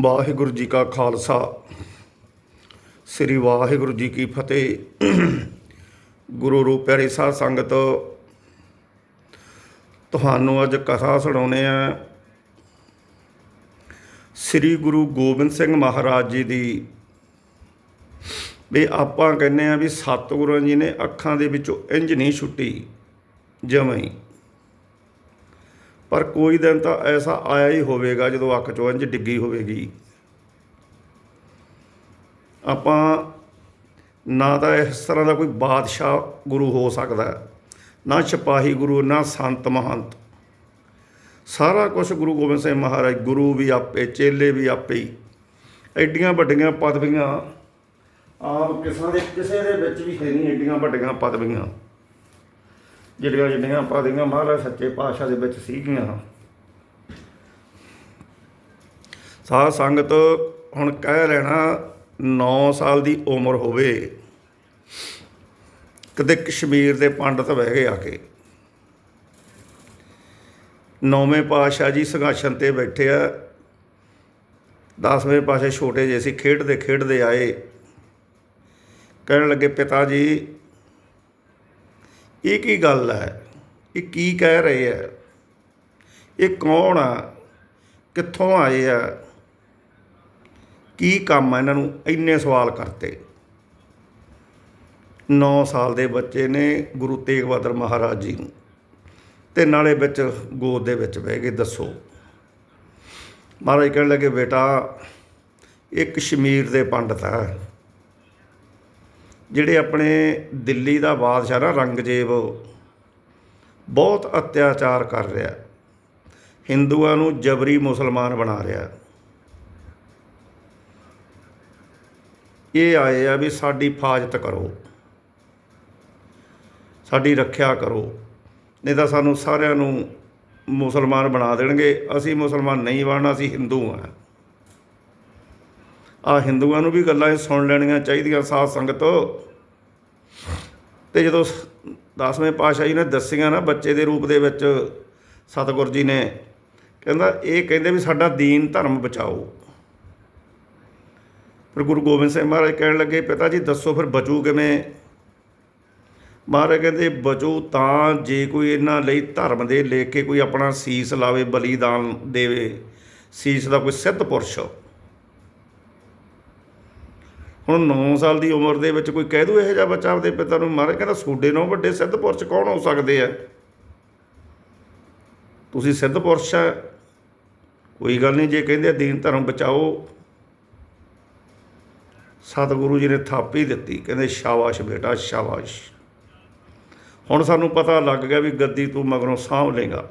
ਵਾਹਿਗੁਰੂ ਜੀ ਕਾ ਖਾਲਸਾ। ਸ੍ਰੀ ਵਾਹਿਗੁਰੂ ਜੀ ਕੀ ਫਤਿਹ। ਗੁਰੂ ਰੂਪ ਪਿਆਰੀ ਸਾਧ ਸੰਗਤ, ਤੁਹਾਨੂੰ ਅੱਜ ਕਥਾ ਸੁਣਾਉਨੇ ਆ ਸ੍ਰੀ ਗੁਰੂ ਗੋਬਿੰਦ ਸਿੰਘ ਮਹਾਰਾਜ ਜੀ ਦੀ ਵੀ ਆਪਾਂ ਕਹਿੰਦੇ ਆ ਵੀ ਸਤਿਗੁਰਾਂ ਜੀ ਨੇ ਅੱਖਾਂ ਦੇ ਵਿੱਚੋਂ ਇੰਜ ਨਹੀਂ ਛੁੱਟੀ, ਜਮਾਂ ਪਰ ਕੋਈ ਦਿਨ ਤਾਂ ਐਸਾ ਆਇਆ ਹੀ ਹੋਵੇਗਾ ਜਦੋਂ ਅੱਖ ਚੋਂ ਇੰਜ ਡਿੱਗੀ ਹੋਵੇਗੀ। ਆਪਾਂ ਨਾ ਤਾਂ ਇਸ ਤਰ੍ਹਾਂ ਦਾ ਕੋਈ ਬਾਦਸ਼ਾਹ ਗੁਰੂ ਹੋ ਸਕਦਾ ਨਾ ਸਿਪਾਹੀ ਗੁਰੂ, ਨਾ ਸੰਤ ਮਹੰਤ। ਸਾਰਾ ਕੁਝ ਗੁਰੂ ਗੋਬਿੰਦ ਸਿੰਘ ਮਹਾਰਾਜ, ਗੁਰੂ ਵੀ ਆਪੇ, ਚੇਲੇ ਵੀ ਆਪੇ ਹੀ। ਐਡੀਆਂ ਵੱਡੀਆਂ ਪਦਵੀਆਂ, ਆਪ ਕਿਸੇ ਦੇ ਕਿਸੇ ਦੇ ਵਿੱਚ ਵੀ ਹੈ ਨਹੀਂ ਐਡੀਆਂ ਵੱਡੀਆਂ ਪਦਵੀਆਂ। ਜਿਹੜੀਆਂ ਜਿਹੜੀਆਂ ਆਪਾਂ ਦੀਆਂ ਮਹਾਰਾਜ ਸੱਚੇ ਪਾਤਸ਼ਾਹ ਦੇ ਵਿੱਚ ਸੀਗੀਆਂ। ਸਾਧ ਸੰਗਤ ਹੁਣ ਕਹਿ ਲੈਣਾ 9 ਸਾਲ ਦੀ ਉਮਰ ਹੋਵੇ, ਕਦੇ ਕਸ਼ਮੀਰ ਦੇ ਪੰਡਤ ਬਹਿ ਗਏ ਆ ਕੇ। ਨੌਵੇਂ ਪਾਤਸ਼ਾਹ ਜੀ ਸੰਘਾਸ਼ਨ ਤੇ ਬੈਠੇ ਆ। ਦਸਵੇਂ ਪਾਤਸ਼ਾਹ ਛੋਟੇ ਜਿਹੇ ਸੀ, ਖੇਡਦੇ ਖੇਡਦੇ ਆਏ। ਕਹਿਣ ਲੱਗੇ, ਪਿਤਾ ਜੀ ਇਹ ਕੀ ਗੱਲ ਹੈ? ਇਹ ਕੀ ਕਹਿ ਰਹੇ ਹੈ? ਇਹ ਕੌਣ ਆ? ਕਿੱਥੋਂ ਆਏ ਆ? ਕੀ ਕੰਮ ਆ ਇਹਨਾਂ ਨੂੰ ਇੰਨੇ ਸਵਾਲ ਕਰਤੇ? 9 ਸਾਲ ਦੇ ਬੱਚੇ ਨੇ ਗੁਰੂ ਤੇਗ ਬਹਾਦਰ ਮਹਾਰਾਜ ਜੀ ਨੂੰ। ਤੇ ਨਾਲੇ ਵਿੱਚ ਗੋਦ ਦੇ ਵਿੱਚ ਬਹਿ ਕੇ ਦੱਸੋ। ਮਹਾਰਾਜ ਕਹਿਣ ਲੱਗੇ, ਬੇਟਾ ਇਹ ਕਸ਼ਮੀਰ ਦੇ ਪੰਡਤ ਆ। ਜਿਹੜੇ ਆਪਣੇ ਦਿੱਲੀ ਦਾ ਬਾਦਸ਼ਾਹ ਨਾ ਰੰਗਜੇਬ, ਬਹੁਤ ਅਤਿਆਚਾਰ ਕਰ ਰਿਹਾ। ਹਿੰਦੂਆਂ ਨੂੰ ਜਬਰੀ ਮੁਸਲਮਾਨ ਬਣਾ ਰਿਹਾ। ਇਹ ਆਏ ਆ ਵੀ ਸਾਡੀ ਫਾਜਤ ਕਰੋ। ਸਾਡੀ ਰੱਖਿਆ ਕਰੋ। ਨਹੀਂ ਤਾਂ ਸਾਨੂੰ ਸਾਰਿਆਂ ਨੂੰ ਮੁਸਲਮਾਨ ਬਣਾ ਦੇਣਗੇ। ਅਸੀਂ ਮੁਸਲਮਾਨ ਨਹੀਂ ਬਣਨਾ, ਅਸੀਂ ਹਿੰਦੂ ਆ। ਆ ਹਿੰਦੂਆਂ ਨੂੰ ਵੀ ਗੱਲਾਂ ਇਹ ਸੁਣ ਲੈਣੀਆਂ ਚਾਹੀਦੀਆਂ ਸਾਧ ਸੰਗਤ। ਤੇ ਜਦੋਂ 10ਵੇਂ ਪਾਤਸ਼ਾਹ ਜੀ ਨੇ ਦੱਸੀਆਂ ਨਾ ਬੱਚੇ ਦੇ ਰੂਪ ਦੇ ਵਿੱਚ ਸਤਿਗੁਰ ਜੀ ਨੇ, ਕਹਿੰਦਾ ਇਹ ਕਹਿੰਦੇ ਵੀ ਸਾਡਾ ਦੀਨ ਧਰਮ ਬਚਾਓ। ਫਿਰ ਗੁਰੂ ਗੋਬਿੰਦ ਸਿੰਘ ਮਹਾਰਾਜ ਕਹਿਣ ਲੱਗੇ, ਪਿਤਾ ਜੀ ਦੱਸੋ ਫਿਰ ਬਚੂ ਕਿਵੇਂ? ਮਹਾਰਾਜ ਕਹਿੰਦੇ ਬਚੂ ਤਾਂ ਜੇ ਕੋਈ ਇਹਨਾਂ ਲਈ ਧਰਮ ਦੇ ਲੈ ਕੇ ਕੋਈ ਆਪਣਾ ਸੀਸ ਲਾਵੇ, ਬਲੀਦਾਨ ਦੇਵੇ, ਸੀਸ ਦਾ ਕੋਈ ਸਿੱਧ ਪੁਰਸ਼। ਹੁਣ 9 ਸਾਲ ਦੀ ਉਮਰ ਦੇ ਵਿੱਚ ਕੋਈ ਕਹਿ ਦੂ ਇਹੋ ਜਿਹਾ ਬੱਚਾ ਆਪਦੇ ਪਿਤਾ ਨੂੰ ਮਹਾਰਾਜ ਕਹਿੰਦਾ ਸੋਡੇ ਨਾਲੋਂ ਵੱਡੇ ਸਿੱਧ ਪੁਰਸ਼ ਕੌਣ ਹੋ ਸਕਦੇ ਆ? ਤੁਸੀਂ ਸਿੱਧ ਪੁਰਸ਼ ਆ। ਕੋਈ ਗੱਲ ਨਹੀਂ, ਜੇ ਕਹਿੰਦੇ ਦੀਨ ਧਰਮ ਬਚਾਓ। ਸਤਿਗੁਰੂ ਜੀ ਨੇ ਥਾਪੀ ਦਿੱਤੀ, ਕਹਿੰਦੇ ਸ਼ਾਬਾਸ਼ ਬੇਟਾ, ਸ਼ਾਬਾਸ਼। ਹੁਣ ਸਾਨੂੰ ਪਤਾ ਲੱਗ ਗਿਆ ਵੀ ਗੱਦੀ ਤੂੰ ਮਗਰੋਂ ਸਾਂਭ ਲੇਗਾ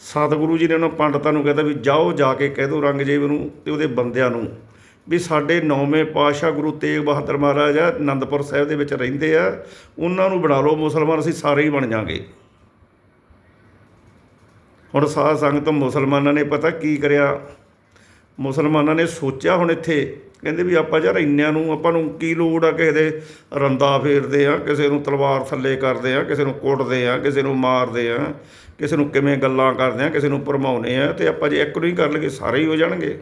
ਸਤਿਗੁਰੂ ਜੀ ਨੇ ਉਹਨਾਂ ਪੰਡਤਾਂ ਨੂੰ ਕਹਿੰਦਾ ਵੀ ਜਾਓ, ਜਾ ਕੇ ਕਹਿ ਦਿਓ ਰੰਗਜੀਤ ਨੂੰ ਤੇ ਉਹਦੇ ਬੰਦਿਆਂ ਨੂੰ। ਵੀ ਸਾਡੇ ਨੌਵੇਂ ਪਾਤਸ਼ਾਹ ਗੁਰੂ ਤੇਗ ਬਹਾਦਰ ਮਹਾਰਾਜ ਆ ਆਨੰਦਪੁਰ ਸਾਹਿਬ ਦੇ ਵਿੱਚ ਰਹਿੰਦੇ ਆ, ਉਹਨਾਂ ਨੂੰ ਬਣਾ ਲਓ ਮੁਸਲਮਾਨ, ਅਸੀਂ ਸਾਰੇ ਹੀ ਬਣ ਜਾਾਂਗੇ। ਹੁਣ ਸਾਧ ਸੰਗਤ ਮੁਸਲਮਾਨਾਂ ਨੇ ਪਤਾ ਕੀ ਕਰਿਆ? ਮੁਸਲਮਾਨਾਂ ਨੇ ਸੋਚਿਆ ਹੁਣ ਇੱਥੇ, ਕਹਿੰਦੇ ਵੀ ਆਪਾਂ ਯਾਰ ਇੰਨਿਆਂ ਨੂੰ, ਆਪਾਂ ਨੂੰ ਕੀ ਲੋੜ ਆ ਕਿਸੇ ਦੇ ਰੰਦਾ ਫੇਰਦੇ ਆ, ਕਿਸੇ ਨੂੰ ਤਲਵਾਰ ਥੱਲੇ ਕਰਦੇ ਆ, ਕਿਸੇ ਨੂੰ ਕੁੱਟਦੇ ਆ, ਕਿਸੇ ਨੂੰ ਮਾਰਦੇ ਆ, ਕਿਸੇ ਨੂੰ ਕਿਵੇਂ ਗੱਲਾਂ ਕਰਦੇ ਆ, ਕਿਸੇ ਨੂੰ ਭਰਮਾਉਂਦੇ ਆ, ਤੇ ਆਪਾਂ ਜੇ ਇੱਕ ਨੂੰ ਹੀ ਕਰ ਲਈਏ, ਸਾਰੇ ਹੀ ਹੋ ਜਾਣਗੇ।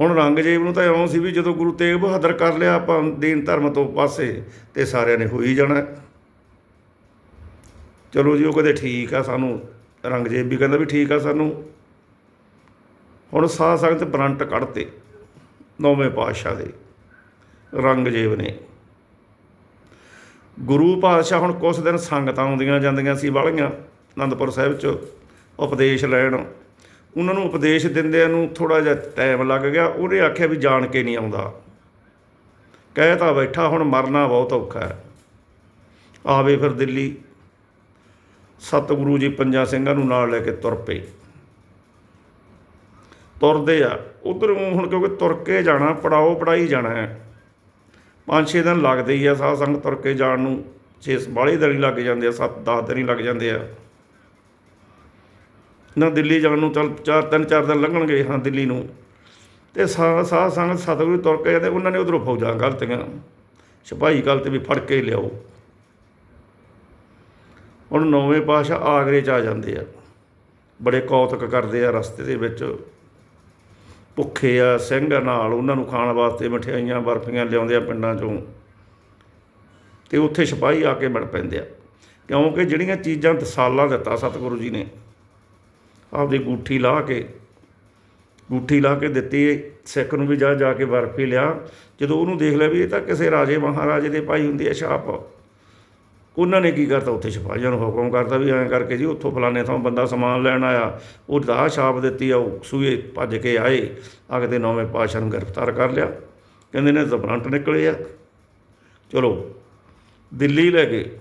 ਹੁਣ ਰੰਗਜੀਤ ਨੂੰ ਤਾਂ ਇਉਂ ਸੀ ਵੀ ਜਦੋਂ ਗੁਰੂ ਤੇਗ ਬਹਾਦਰ ਕਰ ਲਿਆ ਆਪਾਂ ਦੀਨ ਧਰਮ ਤੋਂ ਪਾਸੇ, ਤੇ ਸਾਰਿਆਂ ਨੇ ਹੋ ਹੀ ਜਾਣਾ। ਚਲੋ ਜੀ, ਉਹ ਕਹਿੰਦੇ ਠੀਕ ਆ ਸਾਨੂੰ। ਰੰਗਜੀਤ ਵੀ ਕਹਿੰਦਾ ਵੀ ਠੀਕ ਆ ਸਾਨੂੰ। ਹੁਣ ਸਾਧ ਸੰਗਤ ਬਰੰਟ ਕੱਢਤੇ ਨੌਵੇਂ ਪਾਤਸ਼ਾਹ ਦੇ ਰੰਗਜੀਤ ਨੇ। ਗੁਰੂ ਪਾਤਸ਼ਾਹ ਹੁਣ ਕੁਛ ਦਿਨ ਸੰਗਤਾਂ ਆਉਂਦੀਆਂ ਜਾਂਦੀਆਂ ਸੀ ਵਾਲੀਆਂ, ਅਨੰਦਪੁਰ ਸਾਹਿਬ ਚ ਉਪਦੇਸ਼ ਲੈਣ। ਉਹਨਾਂ ਨੂੰ ਉਪਦੇਸ਼ ਦਿੰਦਿਆਂ ਨੂੰ ਥੋੜਾ ਜਿਹਾ ਟਾਈਮ ਲੱਗ ਗਿਆ, ਉਹਨੇ ਆਖਿਆ ਵੀ ਜਾਣ ਕੇ ਨਹੀਂ ਆਉਂਦਾ। ਕਹਿ ਤਾਂ ਬੈਠਾ, ਹੁਣ ਮਰਨਾ ਬਹੁਤ ਔਖਾ ਹੈ। ਆਵੇ ਫਿਰ ਦਿੱਲੀ। ਸਤਿਗੁਰੂ ਜੀ ਪੰਜਾਂ ਸਿੰਘਾਂ ਨੂੰ ਨਾਲ ਲੈ ਕੇ ਤੁਰ ਪਏ। ਤੁਰਦੇ ਆ। ਉਧਰ ਹੁਣ ਕਿਉਂਕਿ ਤੁਰ ਕੇ ਜਾਣਾ, ਪੜਾਓ ਪੜਾਈ ਜਾਣਾ ਹੈ। ਪੰਜ ਛੇ ਦਿਨ ਲੱਗਦੇ ਹੀ ਆ ਸਾਧ ਸੰਗ ਤੁਰ ਕੇ ਜਾਣ ਨੂੰ। ਛੇ ਬਾਲੇ ਦਿਨ ਲੱਗ ਜਾਂਦੇ ਆ 7 10 ਦਿਨ ਲੱਗ ਜਾਂਦੇ ਆ। ਨਾ ਦਿੱਲੀ ਜਾਣ ਨੂੰ, ਚੱਲ ਚਾਰ, ਤਿੰਨ, ਚਾਰ ਦਿਨ ਲੰਘਣਗੇ ਹਾਂ ਦਿੱਲੀ ਨੂੰ। ਤੇ ਸਾਧ ਸਾਧ ਸੰਗਤ ਸਤਿਗੁਰੂ ਤੁਰ ਕੇ ਜਾਂਦੇ ਉਹਨਾਂ ਨੇ ਉਧਰੋਂ ਫੌਜਾਂ ਗਲਤੀਆਂ। ਸਿਪਾਹੀ ਗਲਤ ਵੀ ਫੜ ਕੇ ਲਿਆਓ। ਹੁਣ ਨੌਵੇਂ ਪਾਸ਼ਾ ਆਗਰੇ ਚ ਆ ਜਾਂਦੇ ਆ। ਬੜੇ ਕੌਤਕ ਕਰਦੇ ਆ ਰਸਤੇ ਦੇ ਵਿੱਚ। ਭੁੱਖੇ ਆ, ਸਿੰਘ ਨਾਲ, ਉਹਨਾਂ ਨੂੰ ਖਾਣ ਵਾਸਤੇ ਮਠਿਆਈਆਂ, ਬਰਫੀਆਂ ਲਿਆਉਂਦੇ ਆ ਪਿੰਡਾਂ ਚੋਂ। ਤੇ ਉੱਥੇ ਸਿਪਾਹੀ ਆ ਕੇ ਮਿਲ ਪੈਂਦੇ ਆ। ਕਿਉਂਕਿ ਜਿਹੜੀਆਂ ਚੀਜ਼ਾਂ ਦਸਾਲਾ ਦਿੱਤਾ ਸਤਿਗੁਰੂ ਜੀ ਨੇ ਆਪਦੀ ਗੂਠੀ ਲਾ ਕੇ, ਗੂਠੀ ਲਾ ਕੇ ਦਿੱਤੀ, ਸਿੱਖ ਨੂੰ ਵੀ ਜਾ ਜਾ ਕੇ ਬਰਫੀ ਲਿਆ। ਜਦੋਂ ਉਹਨੂੰ ਦੇਖ ਲਿਆ ਵੀ ਇਹ ਤਾਂ ਕਿਸੇ ਰਾਜੇ, ਮਹਾਰਾਜੇ ਦੇ ਭਾਈ ਹੁੰਦੀ ਹੈ, ਛਾਪ। ਉਹਨਾਂ ਨੇ ਕੀ ਕਰਤਾ? ਉੱਥੇ ਸਿਪਾਹੀਆਂ ਨੂੰ ਹੁਕਮ ਕਰਤਾ ਵੀ ਐਂ ਕਰਕੇ ਜੀ, ਉੱਥੋਂ ਫਲਾਣੇ ਥਾਂ ਬੰਦਾ ਸਮਾਨ ਲੈਣ ਆਇਆ। ਉਹ ਦਾ ਛਾਪ ਦਿੱਤੀ ਆ, ਉਹ ਸੂਏ ਭੱਜ ਕੇ ਆਏ। ਅਗਦੇ ਨੌਵੇਂ ਪਾਸ਼ਾ ਨੂੰ ਗ੍ਰਿਫਤਾਰ ਕਰ ਲਿਆ। ਕਹਿੰਦੇ ਨੇ ਜ਼ਬਰੰਟ ਨਿਕਲੇ ਆ। ਚਲੋ, ਦਿੱਲੀ ਲੈ ਗਏ।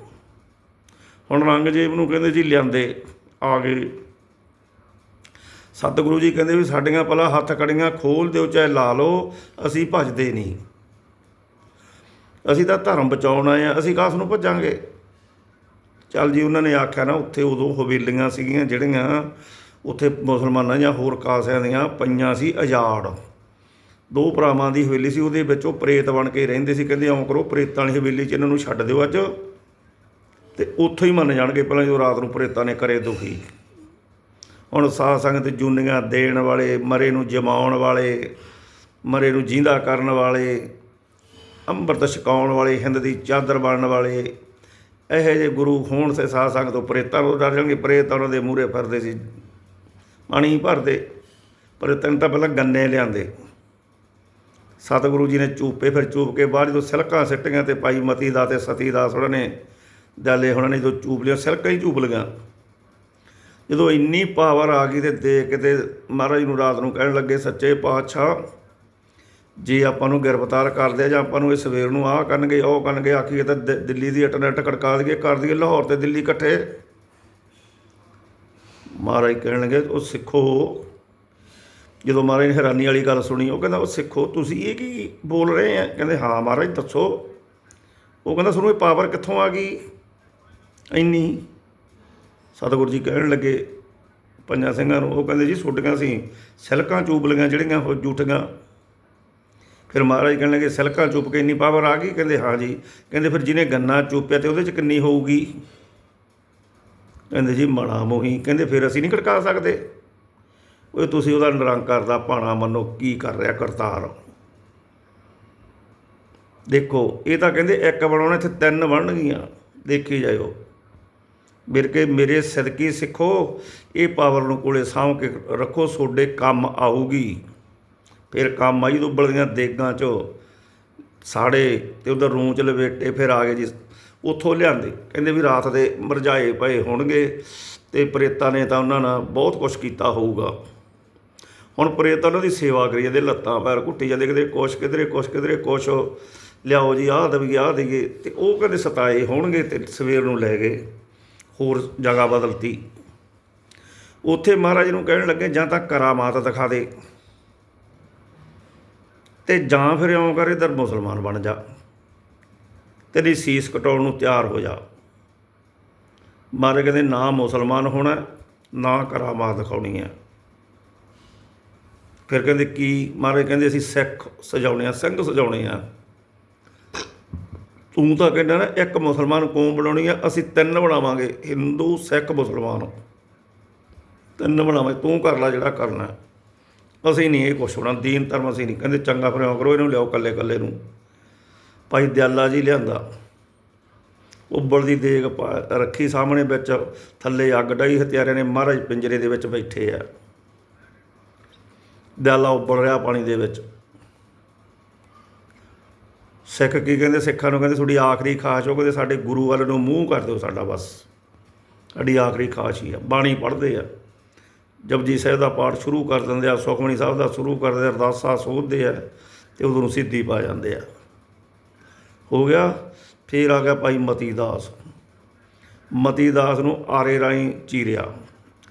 ਹੁਣ ਰੰਗਜੀਤ ਨੂੰ ਕਹਿੰਦੇ ਜੀ ਲਿਆਂਦੇ, ਆ ਗਏ। ਸਤਿਗੁਰੂ ਜੀ ਕਹਿੰਦੇ ਵੀ ਸਾਡੀਆਂ ਪਹਿਲਾਂ ਹੱਥ ਕੜੀਆਂ ਖੋਲ ਦਿਓ, ਚਾਹੇ ਲਾ ਲਓ, ਅਸੀਂ ਭੱਜਦੇ ਨਹੀਂ। ਅਸੀਂ ਤਾਂ ਧਰਮ ਬਚਾਉਣ ਆਏ ਆ ਅਸੀਂ ਕਾਸ ਨੂੰ ਭੱਜਾਂਗੇ? ਚੱਲ ਜੀ, ਉਹਨਾਂ ਨੇ ਆਖਿਆ ਨਾ, ਉੱਥੇ ਉਦੋਂ ਹਵੇਲੀਆਂ ਸੀਗੀਆਂ ਜਿਹੜੀਆਂ ਉੱਥੇ ਮੁਸਲਮਾਨਾਂ ਜਾਂ ਹੋਰ ਕਾਸਿਆਂ ਦੀਆਂ ਪਈਆਂ ਸੀ ਆਜ਼ਾਦ ਦੋ ਭਰਾਵਾਂ ਦੀ ਹਵੇਲੀ ਸੀ, ਉਹਦੇ ਵਿੱਚ ਉਹ ਪ੍ਰੇਤ ਬਣ ਕੇ ਰਹਿੰਦੇ ਸੀ, ਕਹਿੰਦੇ ਆਉਂ ਕਰੋ, ਪ੍ਰੇਤਾਂ ਵਾਲੀ ਹਵੇਲੀ 'ਚ ਇਹਨਾਂ ਨੂੰ ਛੱਡ ਦਿਓ ਅੱਜ। ਤੇ ਉੱਥੋਂ ਹੀ ਮੰਨ ਜਾਣਗੇ, ਪਹਿਲਾਂ ਜੋ ਰਾਤ ਨੂੰ ਪ੍ਰੇਤਾਂ ਨੇ ਕਰੇ ਦੁਖੀ। ਹੁਣ ਸਾਧ ਸੰਗਤ ਜੂਨੀਆਂ ਦੇਣ ਵਾਲੇ, ਮਰੇ ਨੂੰ ਜਮਾਉਣ ਵਾਲੇ, ਮਰੇ ਨੂੰ ਜਿੰਦਾ ਕਰਨ ਵਾਲੇ, ਅੰਮ੍ਰਿਤ ਛਕਾਉਣ ਵਾਲੇ, ਹਿੰਦ ਦੀ ਚਾਦਰ ਬਣਨ ਵਾਲੇ, ਇਹੋ ਜਿਹੇ ਗੁਰੂ ਹੋਣ ਸੇ ਸਾਧ ਸੰਗਤ ਤੋਂ ਪ੍ਰੇਤਾਂ ਨੂੰ ਡਰ ਜਾਣਗੇ, ਪ੍ਰੇਤ ਉਹਨਾਂ ਦੇ ਮੂਹਰੇ ਫਿਰਦੇ ਸੀ, ਪਾਣੀ ਭਰਦੇ, ਪਰ ਤਾਂ ਪਹਿਲਾਂ ਗੰਨੇ ਲਿਆਂਦੇ। ਸਤਿਗੁਰੂ ਜੀ ਨੇ ਚੂਪੇ, ਫਿਰ ਚੂਪ ਕੇ ਬਾਅਦ ਜਦੋਂ ਸਿਲਕਾਂ ਸਿੱਟੀਆਂ ਤੇ ਪਾਈ ਮਤੀ ਦਾ ਤੇ ਸਤੀ ਦਾਸ ਉਹਨਾਂ ਨੇ ਜਾਲੇ ਉਹਨਾਂ ਨੇ ਜਦੋਂ ਚੂਪ ਲਿਆ, ਸਿਲਕਾਂ ਹੀ ਚੂਪ ਲਈਆਂ। ਜਦੋਂ ਇੰਨੀ ਪਾਵਰ ਆ ਗਈ ਤੇ ਦੇ ਕੇ ਤੇ ਮਹਾਰਾਜ ਨੂੰ ਰਾਤ ਨੂੰ ਕਹਿਣ ਲੱਗੇ, ਸੱਚੇ ਪਾਤਸ਼ਾਹ, ਜੇ ਆਪਾਂ ਨੂੰ ਗ੍ਰਿਫਤਾਰ ਕਰਦੇ ਜਾਂ ਆਪਾਂ ਨੂੰ ਇਹ ਸਵੇਰ ਨੂੰ ਆਹ ਕਰਨਗੇ, ਉਹ ਕਰਨਗੇ, ਆਖੀਏ ਤਾਂ ਦ- ਦਿੱਲੀ ਦੀ ਇੰਟਰਨੈਟ ਖੜਕਾ ਦਈਏ, ਕਰ ਦਈਏ, ਲਾਹੌਰ ਤੇ ਦਿੱਲੀ ਇਕੱਠੇ। ਮਹਾਰਾਜ ਕਹਿਣ ਲੱਗੇ, ਉਹ ਸਿੱਖੋ। ਜਦੋਂ ਮਹਾਰਾਜ ਨੇ ਹੈਰਾਨੀ ਵਾਲੀ ਗੱਲ ਸੁਣੀ, ਉਹ ਕਹਿੰਦਾ, ਉਹ ਸਿੱਖੋ, ਤੁਸੀਂ ਇਹ ਕੀ ਬੋਲ ਰਹੇ ਆ? ਕਹਿੰਦੇ, ਹਾਂ ਮਹਾਰਾਜ, ਦੱਸੋ। ਉਹ ਕਹਿੰਦਾ, ਤੁਹਾਨੂੰ ਇਹ ਪਾਵਰ ਕਿੱਥੋਂ ਆ ਗਈ? ਇੰਨੀ ਸਤਿਗੁਰੂ ਜੀ ਕਹਿਣ ਲੱਗੇ, ਪੰਜਾਂ ਸਿੰਘਾਂ ਨੂੰ, ਉਹ ਕਹਿੰਦੇ ਜੀ ਛੁੱਟੀਆਂ ਸੀ, ਸਿਲਕਾਂ ਚੂਬਲੀਆਂ ਜਿਹੜੀਆਂ ਉਹ ਜੂਠੀਆਂ। ਫਿਰ ਮਹਾਰਾਜ ਕਹਿਣ ਲੱਗੇ, ਸਿਲਕਾਂ ਚੁੱਪ ਕੇ ਇੰਨੀ ਪਾਵਰ ਆ ਗਈ? ਕਹਿੰਦੇ, ਹਾਂ ਜੀ। ਕਹਿੰਦੇ, ਫਿਰ ਜਿਹਨੇ ਗੰਨਾ ਚੁੱਪਿਆ ਤੇ ਉਹਦੇ ਚ ਕਿੰਨੀ ਹੋਊਗੀ? ਕਹਿੰਦੇ ਜੀ ਮਣਾ ਮੋਹੀ। ਕਹਿੰਦੇ, ਫਿਰ ਅਸੀਂ ਨਹੀਂ ਖੜਕਾ ਸਕਦੇ। ਉਹ ਤੁਸੀਂ ਉਹਦਾ ਨਿਰੰਕਾਰ ਦਾ ਭਾਣਾ ਮੰਨੋ, ਕੀ ਕਰ ਰਿਹਾ ਕਰਤਾਰ? ਦੇਖੋ, ਇਹ ਤਾਂ ਕਹਿੰਦੇ, ਇੱਕ ਬਣਾਉਣਾ ਇੱਥੇ ਤਿੰਨ ਬਣਨਗੀਆਂ ਦੇਖੀ ਜਾਇਓ। ਮੇਰੇ ਕੇ ਮੇਰੇ ਸਦਕੀ ਸਿੱਖੋ, ਇਹ ਪਾਵਰ ਨੂੰ ਕੋਲੇ ਸਾਂਭ ਕੇ ਰੱਖੋ ਤੁਹਾਡੇ ਕੰਮ ਆਊਗੀ। ਫਿਰ ਕੰਮ ਆਈ ਉਬਲਦੀਆਂ ਦੇਗਾਂ ਚੋਂ ਸਾੜੇ ਤੇ ਉਧਰ ਰੂੰ ਚ ਲਵੇਟੇ, ਫਿਰ ਆ ਗਏ ਜੀ, ਉੱਥੋਂ ਲਿਆਂਦੇ। ਕਹਿੰਦੇ ਵੀ ਰਾਤ ਦੇ ਮਰਜਾਏ ਪਏ ਹੋਣਗੇ ਤੇ ਪ੍ਰੇਤਾਂ ਨੇ ਤਾਂ ਉਹਨਾਂ ਨਾਲ ਬਹੁਤ ਕੁਝ ਕੀਤਾ ਹੋਊਗਾ। ਹੁਣ ਪ੍ਰੇਤ ਉਹਨਾਂ ਦੀ ਸੇਵਾ ਕਰੀ ਜਾਂਦੇ, ਲੱਤਾਂ ਪੈਰ ਘੁੱਟੀ ਜਾਂਦੇ ਕਿਤੇ ਕੁਛ, ਕਿਧਰੇ ਕੁਛ ਕਿਧਰੇ ਕੁਛ। ਲਿਆਓ ਜੀ, ਆਹ ਦਵੀਏ ਆਹ ਦੇਈਏ। ਤੇ ਉਹ ਕਹਿੰਦੇ ਸਤਾਏ ਹੋਣਗੇ ਤੇ ਸਵੇਰ ਨੂੰ ਲੈ ਗਏ। ਹੋਰ ਜਗ੍ਹਾ ਬਦਲਤੀ। ਉੱਥੇ ਮਹਾਰਾਜ ਨੂੰ ਕਹਿਣ ਲੱਗੇ, ਜਾਂ ਤਾਂ ਕਰਾਮਾਤ ਦਿਖਾ ਦੇ ਤੇ ਜਾਂ ਫਿਰ ਇਉਂ ਕਰ ਇਧਰ ਮੁਸਲਮਾਨ ਬਣ ਜਾ ਤੇਰੀ ਸੀਸ ਕਟਾਉਣ ਨੂੰ ਤਿਆਰ ਹੋ ਜਾ। ਮਹਾਰਾਜ ਕਹਿੰਦੇ, ਨਾ ਮੁਸਲਮਾਨ ਹੋਣਾ, ਨਾ ਕਰਾਮਾਤ ਦਿਖਾਉਣੀ ਹੈ। ਫਿਰ ਕਹਿੰਦੇ, ਕੀ? ਮਹਾਰਾਜ ਕਹਿੰਦੇ, ਅਸੀਂ ਸਿੱਖ ਸਜਾਉਣੇ ਆ, ਸਿੰਘ ਸਜਾਉਣੇ ਆ। ਤੂੰ ਤਾਂ ਕਹਿੰਦਾ ਨਾ, ਇੱਕ ਮੁਸਲਮਾਨ ਕੌਮ ਬਣਾਉਣੀ ਆ, ਅਸੀਂ ਤਿੰਨ ਬਣਾਵਾਂਗੇ, ਹਿੰਦੂ, ਸਿੱਖ, ਮੁਸਲਮਾਨ। ਤਿੰਨ ਬਣਾਵਾਂਗੇ, ਤੂੰ ਕਰ ਲੈ ਜਿਹੜਾ ਕਰਨਾ। ਅਸੀਂ ਨਹੀਂ ਇਹ ਕੁਛ ਹੋਣਾ ਦੀਨ ਧਰਮ ਅਸੀਂ ਨਹੀਂ। ਕਹਿੰਦੇ ਚੰਗਾ ਫਿਰ ਕਰੋ, ਇਹਨੂੰ ਲਿਆਓ ਕੱਲੇ ਕੱਲੇ ਨੂੰ। ਭਾਈ ਦਿਆਲਾ ਜੀ ਲਿਆਂਦਾ। ਉੱਬਲਦੀ ਦੇਗ ਪਾ- ਰੱਖੀ ਸਾਹਮਣੇ ਵਿੱਚ, ਥੱਲੇ ਅੱਗ ਡਾਈ ਹਥਿਆਰਿਆਂ ਨੇ ਮਹਾਰਾਜ ਪਿੰਜਰੇ ਦੇ ਵਿੱਚ ਬੈਠੇ ਆ। ਦਿਆਲਾ ਉੱਬਲ ਰਿਹਾ ਪਾਣੀ ਦੇ ਵਿੱਚ। ਸਿੱਖ ਕੀ ਕਹਿੰਦੇ, ਸਿੱਖਾਂ ਨੂੰ ਕਹਿੰਦੇ, ਤੁਹਾਡੀ ਆਖਰੀ ਖਾਸ਼ ਹੋ ਕਹਿੰਦੇ, ਸਾਡੇ ਗੁਰੂ ਵੱਲ ਨੂੰ ਮੂੰਹ ਕਰ ਦਿਓ ਸਾਡਾ ਬਸ। ਸਾਡੀ ਆਖਰੀ ਖਾਸ਼ ਹੀ ਆ, ਬਾਣੀ ਪੜ੍ਹਦੇ ਆ। ਜਪਜੀ ਸਾਹਿਬ ਦਾ ਪਾਠ ਸ਼ੁਰੂ ਕਰ ਦਿੰਦੇ ਆ, ਸੁਖਮਨੀ ਸਾਹਿਬ ਦਾ ਸ਼ੁਰੂ ਕਰਦੇ ਆ, ਅਰਦਾਸਾਂ ਸੋਧਦੇ ਆ ਤੇ ਉਦੋਂ ਨੂੰ ਸਿੱਧੀ ਪਾ ਜਾਂਦੇ ਆ। ਹੋ ਗਿਆ, ਫੇਰ ਆ ਗਿਆ ਭਾਈ ਮਤੀ ਦਾਸ ਮਤੀ ਦਾਸ ਨੂੰ ਆਰੇ ਰਾਹੀਂ ਚੀਰਿਆ,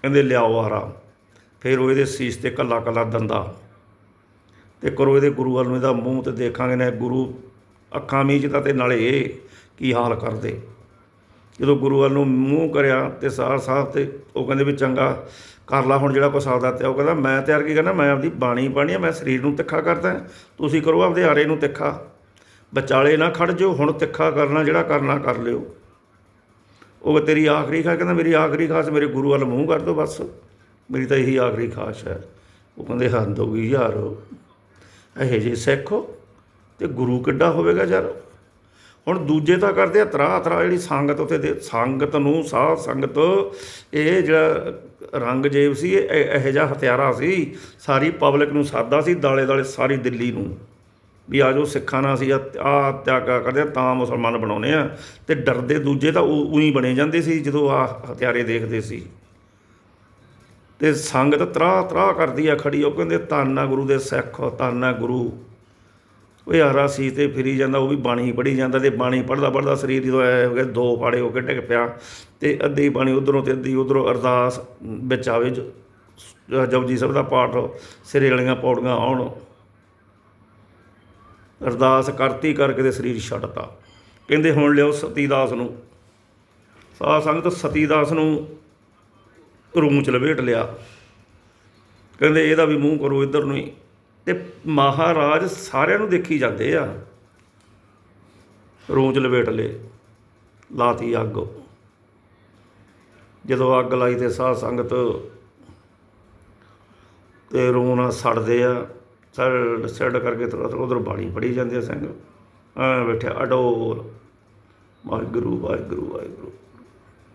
ਕਹਿੰਦੇ, ਲਿਆਓ ਆਰਾ। ਫਿਰ ਉਹ ਇਹਦੇ ਸੀਸ ਤੇ ਕੱਲਾ ਕੱਲਾ ਦੰਦਾ। ਤੇ ਕਰੋ ਇਹਦੇ ਗੁਰੂ ਵੱਲ ਨੂੰ ਇਹਦਾ ਮੂੰਹ ਤੇ ਦੇਖਾਂਗੇ, ਨਾ ਗੁਰੂ ਅੱਖਾਂ ਮੀਚਦਾ ਤੇ ਨਾਲੇ ਇਹ ਕੀ ਹਾਲ ਕਰਦੇ। ਜਦੋਂ ਗੁਰੂ ਵੱਲ ਨੂੰ ਮੂੰਹ ਕਰਿਆ ਤੇ ਸਾਰ ਸਾਹਿਬ ਤੇ ਉਹ ਕਹਿੰਦੇ ਵੀ ਚੰਗਾ ਕਰ ਲਾ, ਹੁਣ ਜਿਹੜਾ ਕੋ ਸਕਦਾ ਤੇ ਉਹ ਕਹਿੰਦਾ, ਮੈਂ ਤਿਆਰ ਕੀ ਕਰਨਾ ਮੈਂ ਆਪਦੀ ਬਾਣੀ ਪਾਣੀ ਆ, ਮੈਂ ਸਰੀਰ ਨੂੰ ਤਿੱਖਾ ਕਰਦਾ, ਤੁਸੀਂ ਕਰੋ ਆਪਦੇ ਆਰੇ ਨੂੰ ਤਿੱਖਾ। ਵਿਚਾਲੇ ਨਾ ਖੜ ਜਾਓ, ਹੁਣ ਤਿੱਖਾ ਕਰਨਾ, ਜਿਹੜਾ ਕਰਨਾ ਕਰ ਲਿਓ। ਉਹ ਤੇਰੀ ਆਖਰੀ ਖਾ ਕਹਿੰਦਾ, ਮੇਰੀ ਆਖਰੀ ਖਾਸ, ਮੇਰੇ ਗੁਰੂ ਵੱਲ ਮੂੰਹ ਕਰ ਦੋ ਬਸ। ਮੇਰੀ ਤਾਂ ਇਹੀ ਆਖਰੀ ਖਾਸ਼ ਹੈ। ਉਹ ਕਹਿੰਦੇ, ਹੱਦ ਹੋ ਗਈ ਯਾਰ। ਇਹੋ ਜਿਹੇ ਸਿੱਖ ਹੋ। ਤੇ ਗੁਰੂ ਕਿੱਡਾ ਹੋਵੇਗਾ ਯਾਰ? ਹੁਣ ਦੂਜੇ ਤਾਂ ਕਰਦੇ ਆ ਤਰਾ ਤਰਾ ਜਿਹੜੀ ਸੰਗਤ ਉੱਥੇ ਦੇ, ਸੰਗਤ ਨੂੰ, ਸਾਧ ਸੰਗਤ, ਇਹ ਜਿਹੜਾ ਰੰਗਜੇਬ ਸੀ, ਇਹ, ਇਹ- ਇਹੋ ਜਿਹਾ ਹਥਿਆਰਾ ਸੀ, ਸਾਰੀ ਪਬਲਿਕ ਨੂੰ ਸਾਦਾ ਸੀ, ਦਾਲੇ ਦਾਲੇ ਸਾਰੀ ਦਿੱਲੀ ਨੂੰ। ਵੀ ਆਜੋ ਸਿੱਖਾਂ ਨਾਲ ਅਸੀਂ ਆ ਤਿਆਗ ਕਰਦੇ ਆ, ਤਾਂ ਮੁਸਲਮਾਨ ਬਣਾਉਨੇ ਆ। ਤੇ ਡਰਦੇ ਦੂਜੇ ਤਾਂ ਉਹੀ ਬਣੇ ਜਾਂਦੇ ਸੀ, ਜਦੋਂ ਆ ਹਥਿਆਰੇ ਦੇਖਦੇ ਸੀ। ਤੇ ਸੰਗਤ ਤਰਾ ਤਰਾ ਕਰਦੀ ਆ, ਖੜੀ ਉਹ ਕਹਿੰਦੇ ਤਾਨਾ ਗੁਰੂ ਦੇ ਸਿੱਖ ਤਾਨਾ ਗੁਰੂ। ਉਹ ਯਾਰਾ ਸੀ ਤੇ ਫਿਰੀ ਜਾਂਦਾ, ਉਹ ਵੀ ਬਾਣੀ ਪੜ੍ਹੀ ਜਾਂਦਾ ਤੇ ਬਾਣੀ ਪੜ੍ਹਦਾ ਪੜ੍ਹਦਾ ਸਰੀਰ ਜਦੋਂ ਐ ਹੋ ਗਿਆ, ਦੋ ਪਾੜੇ ਹੋ ਕੇ ਡਿੱਗ ਪਿਆ ਤੇ ਅੱਧੀ ਬਾਣੀ ਉਧਰੋਂ ਤੇ ਅੱਧੀ ਉਧਰੋਂ ਅਰਦਾਸ ਵਿੱਚ ਆਵੇ, ਜ- ਜਪਜੀ ਸਾਹਿਬ ਦਾ ਪਾਠ, ਸਿਰੇ ਵਾਲੀਆਂ ਪੌੜੀਆਂ ਆਉਣ। ਅਰਦਾਸ ਕਰਤੀ ਕਰਕੇ ਤੇ ਸਰੀਰ ਛੱਡਤਾ। ਕਹਿੰਦੇ, ਹੁਣ ਲਿਓ ਸਤੀਦਾਸ ਨੂੰ। ਸਾਧ ਸੰਗਤ ਸਤੀਦਾਸ ਨੂੰ ਰੂਮ ਚ ਲਪੇਟ ਲਿਆ। ਕਹਿੰਦੇ, ਇਹਦਾ ਵੀ ਮੂੰਹ ਕਰੋ ਇੱਧਰ ਨੂੰ ਹੀ। ਤੇ ਮਹਾਰਾਜ ਸਾਰਿਆਂ ਨੂੰ ਦੇਖੀ ਜਾਂਦੇ ਆ। ਰੂਮ ਚ ਲਪੇਟ ਲਾਤੀ ਅੱਗ। ਜਦੋਂ ਅੱਗ ਲਾਈ ਤੇ ਸਾਧ ਸੰਗਤ ਤੇ ਰੂਹ ਨਾਲ ਸੜਦੇ ਆ, ਸੜ ਸੜ ਕਰਕੇ ਉਧਰ ਬਾਣੀ ਪੜੀ ਜਾਂਦੇ ਆ ਸਿੰਘ ਆ ਬੈਠਿਆ, ਅਡੋਲ। ਵਾਹਿਗੁਰੂ ਵਾਹਿਗੁਰੂ ਵਾਹਿਗੁਰੂ।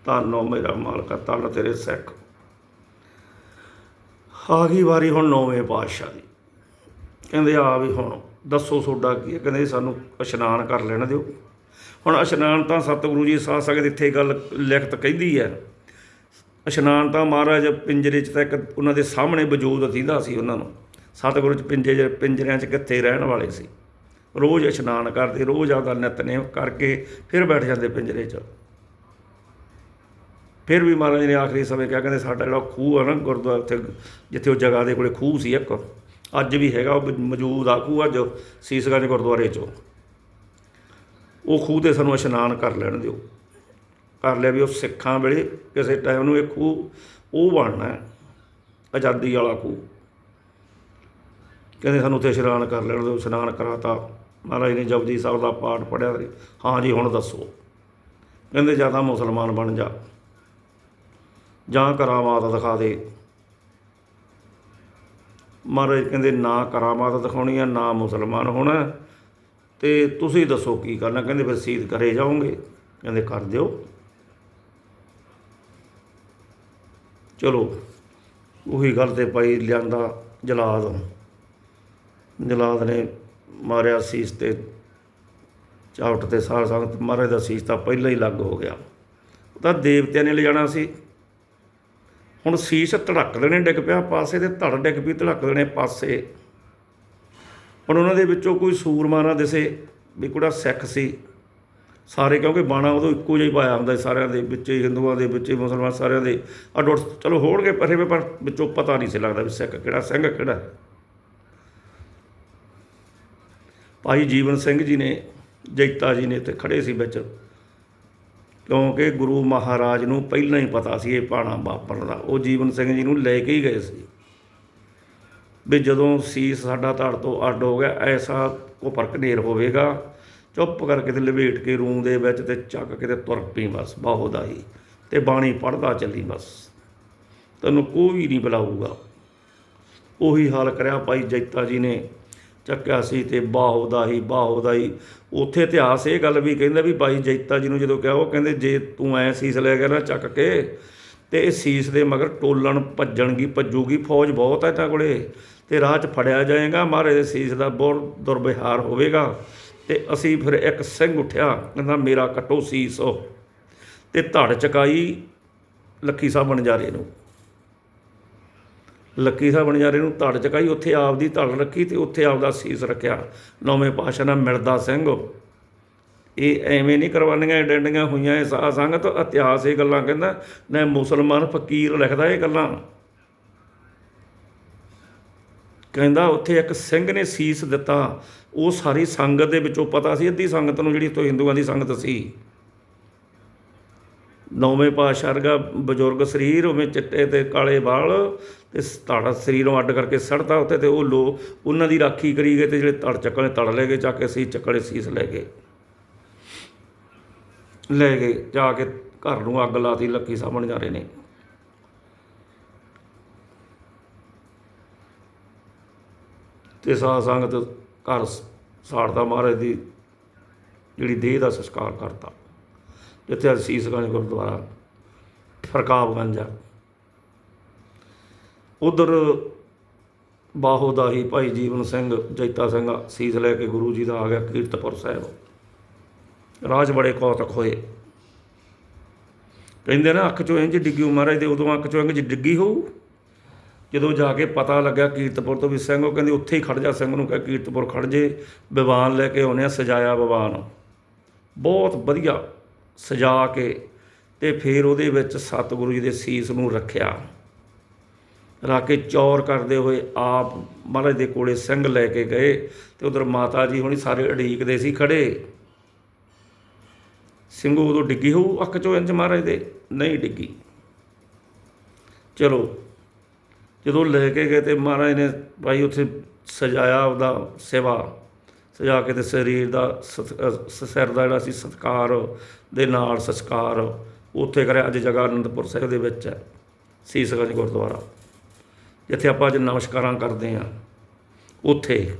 ਧੰਨੋ ਮੇਰਾ ਮਾਲਕਾ, ਧੰਨ ਤੇਰੇ ਸਿੱਖ। ਆ ਗਈ ਵਾਰੀ ਹੁਣ ਨੌਵੇਂ ਪਾਤਸ਼ਾਹ ਦੀ। ਕਹਿੰਦੇ ਆ ਵੀ ਹੁਣ ਦੱਸੋ ਤੁਹਾਡਾ ਕੀ ਹੈ? ਕਹਿੰਦੇ ਸਾਨੂੰ ਇਸ਼ਨਾਨ ਕਰ ਲੈਣ ਦਿਓ। ਹੁਣ ਇਸ਼ਨਾਨ ਤਾਂ ਸਤਿਗੁਰੂ ਜੀ ਸਾਧ ਸੰਗਤ ਇੱਥੇ ਗੱਲ ਲਿਖਤ ਕਹਿੰਦੀ ਹੈ। ਇਸ਼ਨਾਨ ਤਾਂ ਮਹਾਰਾਜ ਪਿੰਜਰੇ 'ਚ ਤਾਂ ਇੱਕ ਉਹਨਾਂ ਦੇ ਸਾਹਮਣੇ ਵਜੂਦ ਅਤੀਂਦਾ ਸੀ ਉਹਨਾਂ ਨੂੰ। ਸਤਿਗੁਰੂ 'ਚ ਪਿੰਜੇ ਪਿੰਜਰਿਆਂ 'ਚ ਕਿੱਥੇ ਰਹਿਣ ਵਾਲੇ ਸੀ। ਰੋਜ਼ ਇਸ਼ਨਾਨ ਕਰਦੇ, ਰੋਜ਼ ਆਪਦਾ ਨਿਤਨੇਮ ਕਰਕੇ ਫਿਰ ਬੈਠ ਜਾਂਦੇ ਪਿੰਜਰੇ 'ਚ। ਫਿਰ ਵੀ ਮਹਾਰਾਜ ਨੇ ਆਖਰੀ ਸਮੇਂ ਕਿਹਾ, ਕਹਿੰਦੇ ਸਾਡਾ ਜਿਹੜਾ ਖੂਹ ਆ ਨਾ ਗੁਰਦੁਆਰਾ ਉੱਥੇ, ਜਿੱਥੇ ਉਹ ਜਗ੍ਹਾ ਦੇ ਕੋਲੇ ਖੂਹ ਸੀ ਇੱਕ। ਅੱਜ ਵੀ ਹੈਗਾ, ਉਹ ਮੌਜੂਦ ਆ ਖੂਹ ਅੱਜ ਸੀਸਗੰਜ ਗੁਰਦੁਆਰੇ 'ਚੋਂ। ਉਹ ਖੂਹ ਤੇ ਸਾਨੂੰ ਇਸ਼ਨਾਨ ਕਰ ਲੈਣ ਦਿਓ। ਕਰ ਲਿਆ ਵੀ ਉਹ ਸਿੱਖਾਂ ਵੇਲੇ ਕਿਸੇ ਟਾਈਮ ਨੂੰ ਇਹ ਖੂਹ, ਉਹ ਬਣਨਾ ਹੈ, ਆਜ਼ਾਦੀ ਵਾਲਾ ਖੂਹ। ਕਹਿੰਦੇ ਸਾਨੂੰ ਉੱਥੇ ਇਸ਼ਨਾਨ ਕਰ ਲੈਣ ਦਿਓ, ਇਸ਼ਨਾਨ ਕਰਾਤਾ। ਮਹਾਰਾਜ ਨੇ ਜਪਜੀ ਸਾਹਿਬ ਦਾ ਪਾਠ ਪੜਿਆ ਹਾਂ ਜੀ, ਹੁਣ ਦੱਸੋ। ਕਹਿੰਦੇ ਜਾਂ ਤਾਂ ਮੁਸਲਮਾਨ ਬਣ ਜਾ, ਜਾਂ ਕਰਾਮਾਤ ਦਿਖਾ ਦੇ। ਮਹਾਰਾਜ ਕਹਿੰਦੇ, ਨਾ ਕਰਾਮਾਤ ਦਿਖਾਉਣੀ ਆ, ਨਾ ਮੁਸਲਮਾਨ ਹੋਣਾ। ਤੇ ਤੁਸੀਂ ਦੱਸੋ ਕੀ ਕਰਨਾ? ਕਹਿੰਦੇ, ਫਿਰ ਸੀਤ ਕਰੇ ਜਾਓਗੇ। ਕਹਿੰਦੇ, ਕਰ ਦਿਓ। ਚਲੋ, ਉਹੀ ਗੱਲ ਤੇ ਭਾਈ ਲਿਆਂਦਾ ਜਲਾਦ। ਜਲਾਦ ਨੇ ਮਾਰਿਆ ਸੀਸ ਤੇ, ਚਾਵਟ ਤੇ ਸਾਰ ਸੰਗਤ। ਮਹਾਰਾਜ ਦਾ ਸੀਸ ਤਾਂ ਪਹਿਲਾਂ ਹੀ ਲੱਗ ਹੋ ਗਿਆ। ਉਹ ਤਾਂ ਦੇਵਤਿਆਂ ਨੇ ਲਿਜਾਣਾ ਸੀ। ਹੁਣ ਸੀਸ ਧੜਕ ਦੇਣੇ ਡਿੱਗ ਪਿਆ, ਪਾਸੇ ਤੇ ਧੜ ਡਿੱਗ ਪਈ, ਧੜਕ ਦੇਣੇ ਪਾਸੇ। ਹੁਣ ਉਹਨਾਂ ਦੇ ਵਿੱਚੋਂ ਕੋਈ ਸੂਰਮਾ ਨਾ ਦਿਸੇ ਵੀ ਕੁੜਾ ਸਿੱਖ ਸੀ। ਸਾਰੇ ਕਿਉਂਕਿ ਬਾਣਾ ਉਦੋਂ ਇੱਕੋ ਜਿਹਾ ਹੀ ਪਾਇਆ ਹੁੰਦਾ ਸੀ ਸਾਰਿਆਂ ਦੇ ਵਿੱਚ, ਹਿੰਦੂਆਂ ਦੇ ਵਿੱਚ, ਮੁਸਲਮਾਨ ਸਾਰਿਆਂ ਦੇ। ਅਡੋਟ ਚਲੋ ਹੋਣਗੇ ਪਰੇ ਪਰ ਵਿੱਚੋਂ ਪਤਾ ਨਹੀਂ ਸੀ ਲੱਗਦਾ ਵੀ ਸਿੱਖ ਕਿਹੜਾ, ਸਿੰਘ ਕਿਹੜਾ ਭਾਈ ਜੀਵਨ ਸਿੰਘ ਜੀ ਨੇ, ਜੈਤਾ ਜੀ ਨੇ ਤੇ ਖੜੇ ਸੀ ਵਿੱਚ। ਕਿਉਂਕਿ ਗੁਰੂ ਮਹਾਰਾਜ ਨੂੰ ਪਹਿਲਾਂ ਹੀ ਪਤਾ ਸੀ ਇਹ ਪਾਣਾ ਵਾਪਰਨ ਉਹ ਜੀਵਨ ਸਿੰਘ ਜੀ ਨੂੰ ਲੈ ਕੇ ਹੀ ਗਏ ਸੀ। ਵੀ ਜਦੋਂ ਸੀਸ ਸਾਡਾ ਧੜ ਤੋਂ ਅੱਡ ਹੋ ਗਿਆ, ਐਸਾ ਕੋ ਫ਼ਰਕ ਨੇਰ ਹੋਵੇਗਾ। ਚੁੱਪ ਕਰਕੇ ਤੇ ਲਵੇਟ ਕੇ ਰੂਮ ਦੇ ਵਿੱਚ ਤੇ ਚੱਕ ਕੇ ਤੇ ਤੁਰ ਪਈ ਬਸ ਬਹੁਦਾ ਹੀ ਤੇ ਬਾਣੀ ਪੜਦਾ ਚੱਲੀ ਬਸ। ਤੈਨੂੰ ਕੋਈ ਨਹੀਂ ਬੁਲਾਊਗਾ। ਉਹੀ ਹਾਲ ਕਰਿਆ ਭਾਈ ਜੈਤਾ ਜੀ ਨੇ। ਚੱਕਿਆ ਸੀ ਤੇ ਬਾਹੋਦਾ ਹੀ ਹੀ। ਉੱਥੇ ਇਤਿਹਾਸ ਇਹ ਗੱਲ ਵੀ ਕਹਿੰਦਾ ਵੀ ਬਾਈ ਜੈਤਾ ਜੀ ਨੂੰ ਜਦੋਂ ਕਿਹਾ, ਉਹ ਕਹਿੰਦੇ, ਜੇ ਤੂੰ ਐ ਸੀਸ ਲੈ ਗਿਆ ਨਾ ਚੱਕ ਕੇ, ਤੇ ਇਹ ਸੀਸ ਦੇ ਮਗਰ ਟੋਲਣ ਭੱਜਣਗੀ, ਭੱਜੂਗੀ, ਫੌਜ ਬਹੁਤ ਹੈ ਤਾਂ ਕੋਲੇ। ਤੇ ਰਾਹ 'ਚ ਫੜਿਆ ਜਾਏਗਾ, ਮਹਾਰਾਜ ਦੇ ਸੀਸ ਦਾ ਬਹੁਤ ਦੁਰਵਿਹਾਰ ਹੋਵੇਗਾ। ਤੇ ਅਸੀਂ ਫਿਰ ਇੱਕ ਸਿੰਘ ਉੱਠਿਆ, ਕਹਿੰਦਾ, ਮੇਰਾ ਕੱਟੋ ਸੀਸ ਤੇ ਧੜ ਚਕਾਈ ਲੱਖੀ ਸਾਹਿਬ ਬਣਜਾਰੇ ਨੂੰ। ਲੱਕੀ ਸਾਹਿਬ ਬਣਜਾਰੇ ਨੂੰ ਧੜ ਚਕਾਈ, ਉੱਥੇ ਆਪ ਦੀ ਧੜ ਰੱਖੀ ਤੇ ਉੱਥੇ ਆਪ ਦਾ ਸੀਸ ਰੱਖਿਆ। ਨੌਵੇਂ ਪਾਤਸ਼ਾਹ ਨਾਲ ਮਿਲਦਾ ਸਿੰਘ। ਇਹ ਐਵੇਂ ਨਹੀਂ ਕਰਵਾਨੀਆਂ ਡੰਡੀਆਂ ਹੋਈਆਂ, ਇਹ ਸਾਧ ਸੰਗਤ ਇਤਿਹਾਸ ਇਹ ਗੱਲਾਂ ਕਹਿੰਦਾ, ਨਾ ਮੁਸਲਮਾਨ ਫਕੀਰ ਲਿਖਦਾ ਇਹ ਗੱਲਾਂ। ਕਹਿੰਦਾ ਉੱਥੇ ਇੱਕ ਸਿੰਘ ਨੇ ਸੀਸ ਦਿੱਤਾ। ਉਹ ਸਾਰੀ ਸੰਗਤ ਦੇ ਵਿੱਚੋਂ ਪਤਾ ਸੀ, ਅੱਧੀ ਸੰਗਤ ਨੂੰ ਜਿਹੜੀ ਤੋਂ ਹਿੰਦੂਆਂ ਦੀ ਸੰਗਤ ਸੀ। ਨੌਵੇਂ ਪਾਤਸ਼ਾਹ ਵਰਗਾ ਬਜ਼ੁਰਗ ਸਰੀਰ, ਉਵੇਂ ਚਿੱਟੇ ਤੇ ਕਾਲੇ ਵਾਲ ਤੇ ਸਰੀਰ ਨੂੰ ਅੱਡ ਕਰਕੇ ਸੜਦਾ ਉੱਤੇ ਤੇ ਉਹ ਲੋ, ਉਹਨਾਂ ਦੀ ਰਾਖੀ ਕਰੀ ਗਏ ਤੇ ਜਿਹੜੇ ਤੜ ਚੱਕਣੇ ਤੜ ਲੈ ਗਏ ਜਾ ਕੇ ਸੀ ਚੱਕਣੇ ਸੀਸ ਲੈ ਗਏ। ਲੈ ਗਏ, ਜਾ ਕੇ ਘਰ ਨੂੰ ਅੱਗ ਲਾਤੀ, ਲੱਕੀ ਸਾਹਮਣੇ ਜਾ ਰਹੇ ਨੇ। ਤੇ ਸਾਹ ਸੰਗਤ ਘਰ ਸਾੜਦਾ ਮਹਾਰਾਜ ਦੀ ਜਿਹੜੀ ਦੇਹ ਦਾ ਸੰਸਕਾਰ ਕਰਤਾ। ਜਿੱਥੇ ਅੱਜ ਸੀਸਗੰਜ ਗੁਰਦੁਆਰਾ ਫਰਕਾਬਗੰਜ ਆ। ਉਧਰ ਬਾਹੋ ਦਾ ਭਾਈ ਜੀਵਨ ਸਿੰਘ, ਜੈਤਾ ਸਿੰਘ ਸੀਸ ਲੈ ਕੇ ਗੁਰੂ ਜੀ ਦਾ ਆ ਗਿਆ ਕੀਰਤਪੁਰ ਸਾਹਿਬ। ਰਾਜ ਬੜੇ ਕੌਤਕ ਹੋਏ। ਕਹਿੰਦੇ ਨਾ, ਅੱਖ ਚੋਂ ਇੰਜ ਡਿੱਗੀ ਮਹਾਰਾਜ ਦੇ, ਉਦੋਂ ਅੱਖ ਚੋਂ ਇੰਜ ਡਿੱਗੀ ਹੋਊ। ਜਦੋਂ ਜਾ ਕੇ ਪਤਾ ਲੱਗਾ ਕੀਰਤਪੁਰ ਤੋਂ ਵੀ ਸਿੰਘ, ਉਹ ਕਹਿੰਦੇ ਉੱਥੇ ਹੀ ਖੜ ਜਾ ਸਿੰਘ ਨੂੰ ਕਹੇ, ਕੀਰਤਪੁਰ ਖੜ ਜੇ, ਵਿਵਾਨ ਲੈ ਕੇ ਆਉਨੇ ਆ ਸਜਾਇਆ ਵਿਵਾਨ। ਬਹੁਤ ਵਧੀਆ। ਸਜਾ ਕੇ ਤੇ ਫਿਰ ਉਹਦੇ ਵਿੱਚ ਸਤਿਗੁਰੂ ਜੀ ਦੇ ਸੀਸ ਨੂੰ ਰੱਖਿਆ। ਰੱਖ ਕੇ ਚੌਰ ਕਰਦੇ ਹੋਏ ਆਪ ਮਹਾਰਾਜ ਦੇ ਕੋਲੇ ਸਿੰਘ ਲੈ ਕੇ ਗਏ ਤੇ ਉਧਰ ਮਾਤਾ ਜੀ ਹੁਣੀ ਸਾਰੇ ਅੜੀਕਦੇ ਸੀ ਖੜੇ। ਸਿੰਘੂ ਉਦੋਂ ਡਿੱਗੀ ਹੋਊ ਅੱਖ ਚੋਂ ਇੰਜ ਮਹਾਰਾਜ ਦੇ? ਨਹੀਂ ਡਿੱਗੀ। ਚਲੋ, ਜਦੋਂ ਲੈ ਕੇ ਗਏ ਤੇ ਮਹਾਰਾਜ ਨੇ ਭਾਈ ਉੱਥੇ ਸਜਾਇਆ ਉਹਦਾ ਸੇਵਾ। ਸਜਾ ਕੇ ਤੇ ਸਰੀਰ ਦਾ ਸਤ- ਸ- ਸਿਰ ਦਾ ਜਿਹੜਾ ਸੀ ਸਤਕਾਰ ਦੇ ਨਾਲ ਸੰਸਕਾਰ ਉੱਥੇ ਕਰਿਆ ਅੱਜ ਜਗ੍ਹਾ ਅਨੰਦਪੁਰ ਸਾਹਿਬ ਦੇ ਵਿੱਚ ਹੈ ਸੀਸਗੰਜ ਗੁਰਦੁਆਰਾ। ਜਿੱਥੇ ਆਪਾਂ ਅੱਜ ਨਮਸਕਾਰਾਂ ਕਰਦੇ ਹਾਂ, ਉੱਥੇ।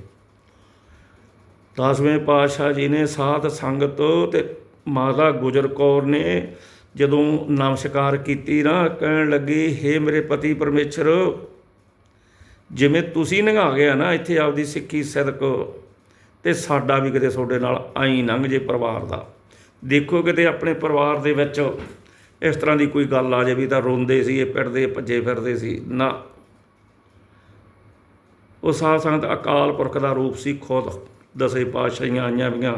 ਦਸਵੇਂ ਪਾਤਸ਼ਾਹ ਜੀ ਨੇ ਸਾਧ ਸੰਗਤ ਤੇ ਮਾਤਾ ਗੁਜਰ ਕੌਰ ਨੇ ਜਦੋਂ ਨਮਸਕਾਰ ਕੀਤੀ ਨਾ, ਕਹਿਣ ਲੱਗੀ, ਹੇ ਮੇਰੇ ਪਤੀ ਪਰਮੇਸ਼ਰ, ਜਿਵੇਂ ਤੁਸੀਂ ਨਿਭਾ ਗਿਆ ਨਾ, ਇੱਥੇ ਆਪਦੀ ਸਿੱਖੀ ਸਦਕ ਤੇ ਸਾਡਾ ਵੀ ਕਿਤੇ ਤੁਹਾਡੇ ਨਾਲ ਆਈ ਲੰਘ ਜੇ ਪਰਿਵਾਰ ਦਾ। ਦੇਖੋ ਕਿਤੇ ਆਪਣੇ ਪਰਿਵਾਰ ਦੇ ਵਿੱਚ ਇਸ ਤਰ੍ਹਾਂ ਦੀ ਕੋਈ ਗੱਲ ਆ ਜੇ ਵੀ ਤਾਂ ਰੋਂਦੇ ਸੀ, ਇਹ ਪਿੱਟਦੇ, ਭੱਜੇ ਫਿਰਦੇ ਸੀ। ਨਾ। ਉਹ ਸਾਧ ਸੰਗਤ ਅਕਾਲ ਪੁਰਖ ਦਾ ਰੂਪ ਸੀ ਖੁਦ, ਦਸੇ ਪਾਤਸ਼ਾਹੀਆਂ ਆਈਆਂ ਵੀਆਂ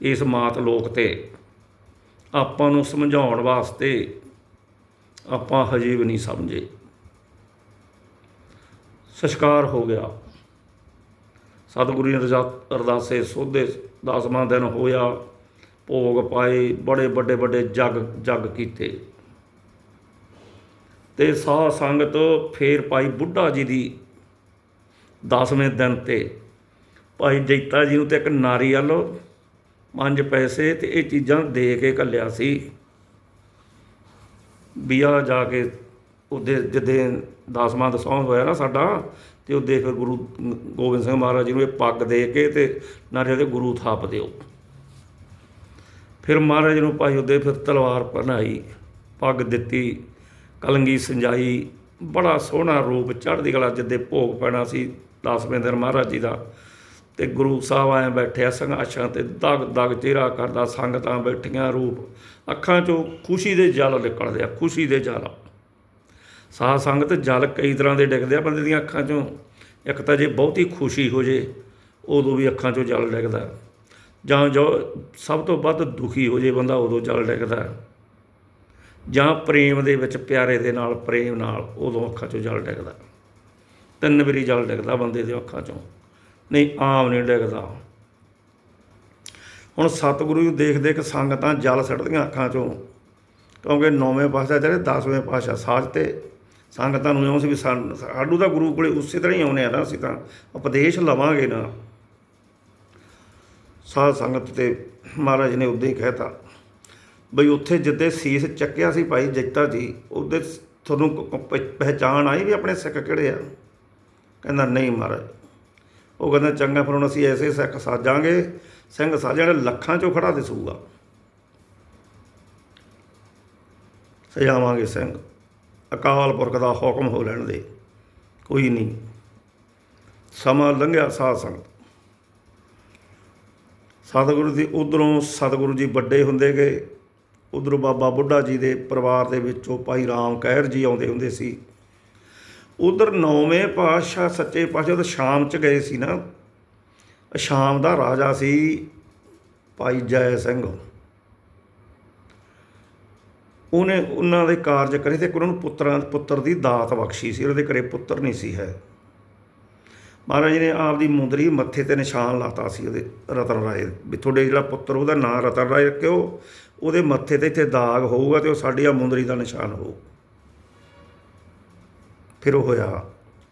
ਇਸ ਮਾਤ ਲੋਕ ਤੇ। ਆਪਾਂ ਨੂੰ ਸਮਝਾਉਣ ਵਾਸਤੇ ਆਪਾਂ ਹਜੇ ਵੀ ਨਹੀਂ ਸਮਝੇ। ਸੰਸਕਾਰ ਹੋ ਗਿਆ। ਸਤਿਗੁਰੂ ਜੀ ਅਰਦਾਸੇ ਸੋਧੇ ਦਸਵਾਂ ਦਿਨ ਹੋਇਆ, ਭੋਗ ਪਾਏ, ਬੜੇ ਵੱਡੇ ਵੱਡੇ ਜਗ ਜਗ ਕੀਤੇ। ਤੇ ਸਾਹ ਸੰਗਤ ਫੇਰ ਭਾਈ ਬੁੱਢਾ ਜੀ ਦੀ ਦਸਵੇਂ ਦਿਨ ਤੇ। ਭਾਈ ਜੈਤਾ ਜੀ ਨੂੰ ਤੇ ਇੱਕ ਨਾਰੀ ਨਾਰੀਅਲ ਪੰਜ ਪੈਸੇ ਤੇ ਇਹ ਚੀਜ਼ਾਂ ਦੇ ਕੇ ਘੱਲਿਆ ਸੀ। ਬਿਆ ਜਾ ਕੇ ਉਹਦੇ ਜਦੇ ਦਸਵਾਂ ਦਸੌਂ ਹੋਇਆ ਨਾ ਸਾਡਾ ਤੇ ਉਹਦੇ ਫਿਰ ਗੁਰੂ ਗੋਬਿੰਦ ਸਿੰਘ ਮਹਾਰਾਜ ਜੀ ਨੂੰ ਇਹ ਪੱਗ ਦੇ ਕੇ ਤੇ ਨਾਰੀਅਲ ਦੇ ਗੁਰੂ ਥਾਪ ਦਿਓ। ਫਿਰ ਮਹਾਰਾਜ ਨੂੰ ਭਾਈ ਉਹਦੇ ਫਿਰ ਤਲਵਾਰ ਪਹਿਨਾਈ ਪੱਗ ਦਿੱਤੀ, ਕਲੰਗੀ ਸੰਜਾਈ, ਬੜਾ ਸੋਹਣਾ ਰੂਪ ਚੜ੍ਹਦੀ ਕਲਾ ਜਿੱਦੇ ਭੋਗ ਪੈਣਾ ਸੀ ਦਸਵੇਂ ਦਿਨ ਮਹਾਰਾਜ ਜੀ ਦਾ। ਤੇ ਗੁਰੂ ਸਾਹਿਬ ਆਏ ਬੈਠਿਆ ਸੰਘਾਸ਼ਾਂ ਤੇ ਦਗ ਦਗ ਚਿਹਰਾ ਕਰਦਾ, ਸੰਗਤਾਂ ਬੈਠੀਆਂ ਰੂਪ, ਅੱਖਾਂ 'ਚੋਂ ਖੁਸ਼ੀ ਦੇ ਜਲ ਨਿਕਲਦੇ ਆ, ਖੁਸ਼ੀ ਦੇ ਜਲ। ਸਾਧ ਸੰਗਤ ਜਲ ਕਈ ਤਰ੍ਹਾਂ ਦੇ ਡਿੱਗਦੇ ਆ, ਬੰਦੇ ਦੀਆਂ ਅੱਖਾਂ 'ਚੋਂ। ਇੱਕ ਤਾਂ ਜੇ ਬਹੁਤੀ ਖੁਸ਼ੀ ਹੋ ਜੇ, ਉਦੋਂ ਵੀ ਅੱਖਾਂ 'ਚੋਂ ਜਲ ਡਿੱਗਦਾ। ਜਾਂ ਜੋ ਸਭ ਤੋਂ ਵੱਧ ਦੁਖੀ ਹੋ ਜੇ ਬੰਦਾ, ਉਦੋਂ ਜਲ ਡਿੱਗਦਾ। ਜਾਂ ਪ੍ਰੇਮ ਦੇ ਵਿੱਚ ਪਿਆਰੇ ਦੇ ਨਾਲ, ਪ੍ਰੇਮ ਨਾਲ ਉਦੋਂ ਅੱਖਾਂ 'ਚੋਂ ਜਲ ਡਿੱਗਦਾ। ਤਿੰਨ ਵਾਰੀ ਜਲ ਡਿੱਗਦਾ ਬੰਦੇ ਦੇ ਅੱਖਾਂ 'ਚੋਂ। ਨਹੀਂ, ਆਮ ਨਹੀਂ ਡਿੱਗਦਾ। ਹੁਣ ਸਤਿਗੁਰੂ ਨੂੰ ਦੇਖ ਦੇਖ ਸੰਗਤਾਂ ਜਲ ਸੜਦੀਆਂ ਅੱਖਾਂ 'ਚੋਂ, ਕਿਉਂਕਿ ਨੌਵੇਂ ਪਾਸ਼ਾ ਜਿਹੜੇ 10ਵੇਂ ਪਾਸ਼ਾ ਸਾਜ ਤੇ ਸੰਗਤਾਂ ਨੂੰ ਇਉਂ ਸੀ ਵੀ ਸਾਨ- ਸਾਡੂ ਦਾ ਗੁਰੂ ਕੋਲੇ ਉਸੇ ਤਰ੍ਹਾਂ ਹੀ ਆਉਨੇ ਆ ਨਾ, ਅਸੀਂ ਤਾਂ ਉਪਦੇਸ਼ ਲਵਾਂਗੇ ਨਾ। ਸਾਧ ਸੰਗਤ ਤੇ ਮਹਾਰਾਜ ਨੇ ਉਦਾਂ ਹੀ ਕਹਿਤਾ, ਬਈ ਉੱਥੇ ਜਿੱਦੇ ਸੀਸ ਚੱਕਿਆ ਸੀ ਭਾਈ ਜਗਤਾ ਜੀ, ਉਹਦੇ ਤੁਹਾਨੂੰ ਪਹਿਚਾਣ ਆਈ ਵੀ ਆਪਣੇ ਸਿੱਖ ਕਿਹੜੇ ਆ? ਕਹਿੰਦਾ, ਨਹੀਂ ਮਹਾਰਾਜ। ਉਹ ਕਹਿੰਦਾ, ਚੰਗਾ ਫਿਰ ਹੁਣ ਅਸੀਂ ਐਸੇ ਸਿੱਖ ਸਾਜਾਂਗੇ, ਸਿੰਘ ਸਾਜਾਂਗੇ ਲੱਖਾਂ ਚੋਂ ਖੜਾ ਦਿਸੂਗਾ। ਸਜਾਵਾਂਗੇ ਸਿੰਘ। ਅਕਾਲ ਪੁਰਖ ਦਾ ਹੁਕਮ ਹੋ ਲੈਣ ਦੇ। ਕੋਈ ਨਹੀਂ। ਸਮਾਂ ਲੰਘਿਆ ਸਾਧ ਸੰਗਤ। ਸਤਿਗੁਰੂ ਦੀ ਉਧਰੋਂ ਸਤਿਗੁਰੂ ਜੀ ਵੱਡੇ ਹੁੰਦੇ ਗਏ। ਉਧਰੋਂ ਬਾਬਾ ਬੁੱਢਾ ਜੀ ਦੇ ਪਰਿਵਾਰ ਦੇ ਵਿੱਚੋਂ ਭਾਈ ਰਾਮ ਕਹਿਰ ਜੀ ਆਉਂਦੇ ਹੁੰਦੇ ਸੀ। ਉਧਰ ਨੌਵੇਂ ਪਾਤਸ਼ਾਹ ਸੱਚੇ ਪਾਤਸ਼ਾਹ ਉਹ ਸ਼ਾਮ ਚ ਗਏ ਸੀ ਨਾ ਸ਼ਾਮ ਦਾ ਰਾਜਾ ਸੀ ਭਾਈ ਜੈ ਸਿੰਘ। ਉਹਨੇ ਉਹਨਾਂ ਦੇ ਕਾਰਜ ਕਰੇ ਤੇ ਉਹਨਾਂ ਨੂੰ ਪੁੱਤਰਾਂ, ਪੁੱਤਰ ਦੀ ਦਾਤ ਬਖਸ਼ੀ ਸੀ, ਉਹਦੇ ਘਰੇ ਪੁੱਤਰ ਨਹੀਂ ਸੀ ਹੈ। ਮਹਾਰਾਜ ਜੀ ਨੇ ਆਪਦੀ ਮੁੰਦਰੀ ਮੱਥੇ ਤੇ ਨਿਸ਼ਾਨ ਲਾਤਾ ਸੀ ਉਹਦੇ ਰਤਨ ਰਾਏ ਵੀ ਤੁਹਾਡੇ ਜਿਹੜਾ ਪੁੱਤਰ, ਉਹਦਾ ਨਾਂ ਰਤਨ ਰਾਏ ਰੱਖਿਓ, ਉਹਦੇ ਮੱਥੇ ਤੇ ਇੱਥੇ ਦਾਗ ਹੋਊਗਾ ਤੇ ਉਹ ਸਾਡੀ ਆ ਮੁੰਦਰੀ ਦਾ ਨਿਸ਼ਾਨ ਹੋਊ। ਫਿਰ ਉਹ ਹੋਇਆ,